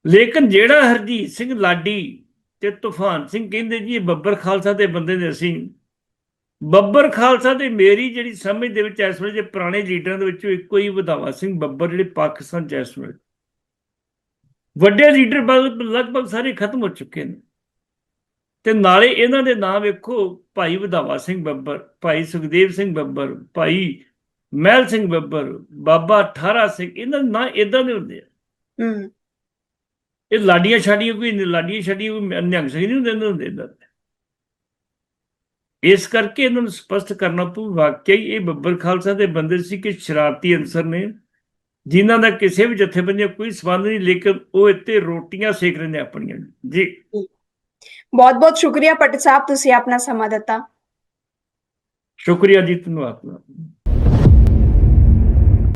ਲੇਕਿਨ ਜਿਹੜਾ ਹਰਜੀਤ ਸਿੰਘ ਲਾਡੀ ਤੇ ਤੂਫਾਨ ਸਿੰਘ ਕਹਿੰਦੇ ਜੀ ਬੱਬਰ ਖਾਲਸਾ ਦੇ ਬੰਦੇ ਨੇ ਅਸੀਂ ਬੱਬਰ ਖਾਲਸਾ ਤੇ ਮੇਰੀ ਜਿਹੜੀ ਸਮਝ ਦੇ ਵਿੱਚ ਇਸ ਵੇਲੇ ਜੇ ਪੁਰਾਣੇ ਲੀਡਰਾਂ ਦੇ ਵਿੱਚੋਂ ਇੱਕੋ ਹੀ ਵਧਾਵਾ ਸਿੰਘ ਬੱਬਰ ਜਿਹੜੇ ਪਾਕਿਸਤਾਨ ਚ ਇਸ ਵੇਲੇ। ਵੱਡੇ ਲੀਡਰ ਲਗਭਗ ਸਾਰੇ ਖਤਮ ਹੋ ਚੁੱਕੇ ਨੇ। ਤੇ ਨਾਲੇ ਇਹਨਾਂ ਦੇ ਨਾਮ ਵੇਖੋ ਭਾਈ ਵਧਾਵਾ ਸਿੰਘ ਬੱਬਰ ਭਾਈ ਸੁਖਦੇਵ ਸਿੰਘ ਬੱਬਰ ਭਾਈ ਮਹਿਲ ਸਿੰਘ ਬੱਬਰ ਬਾਬਾ ਠਾਰਾ ਸਿੰਘ ਇਹਨਾਂ ਦੇ ਨਾਂ ਇਦਾਂ ਦੇ ਹੁੰਦੇ ਆ। ਹੂੰ। ਇਹ ਲਾਡੀਆਂ ਛਾਡੀਆਂ ਕੋਈ ਲਾਡੀਆਂ ਛਾਡੀਆਂ ਕੋਈ ਨਿਹੰਗ ਸਿੰਘ ਨਹੀਂ ਹੁੰਦੇ ਇਹਨਾਂ ਹੁੰਦੇ ਇਹਨਾਂ ਦੇ। ਇਸ ਕਰਕੇ ਇਹਨਾਂ ਨੂੰ ਸਪਸ਼ਟ ਕਰਨਾ ਪਊ ਵਾਕਿਆ ਹੀ ਇਹ ਬੱਬਰ ਖਾਲਸਾ ਦੇ ਬੰਦੇ ਸੀ ਕਿ ਸ਼ਰਾਰਤੀ ਅਨਸਰ ਨੇ ਜਿਨ੍ਹਾਂ ਦਾ ਕਿਸੇ ਵੀ ਜਥੇਬੰਦੀ ਨਾਲ ਕੋਈ ਸਬੰਧ ਨਹੀਂ ਲੇਕਿਨ ਉਹ ਇੱਥੇ ਰੋਟੀਆਂ ਸੇਕ ਰਹੇ ਨੇ ਆਪਣੀਆਂ। ਜੀ। ਬਹੁਤ ਬਹੁਤ ਸ਼ੁਕਰੀਆ ਪਟਿਲ ਸਾਹਿਬ ਤੁਸੀਂ ਆਪਣਾ ਸਮਾਂ ਦਿੱਤਾ। ਸ਼ੁਕਰੀਆ ਜੀ ਧੰਨਵਾਦ।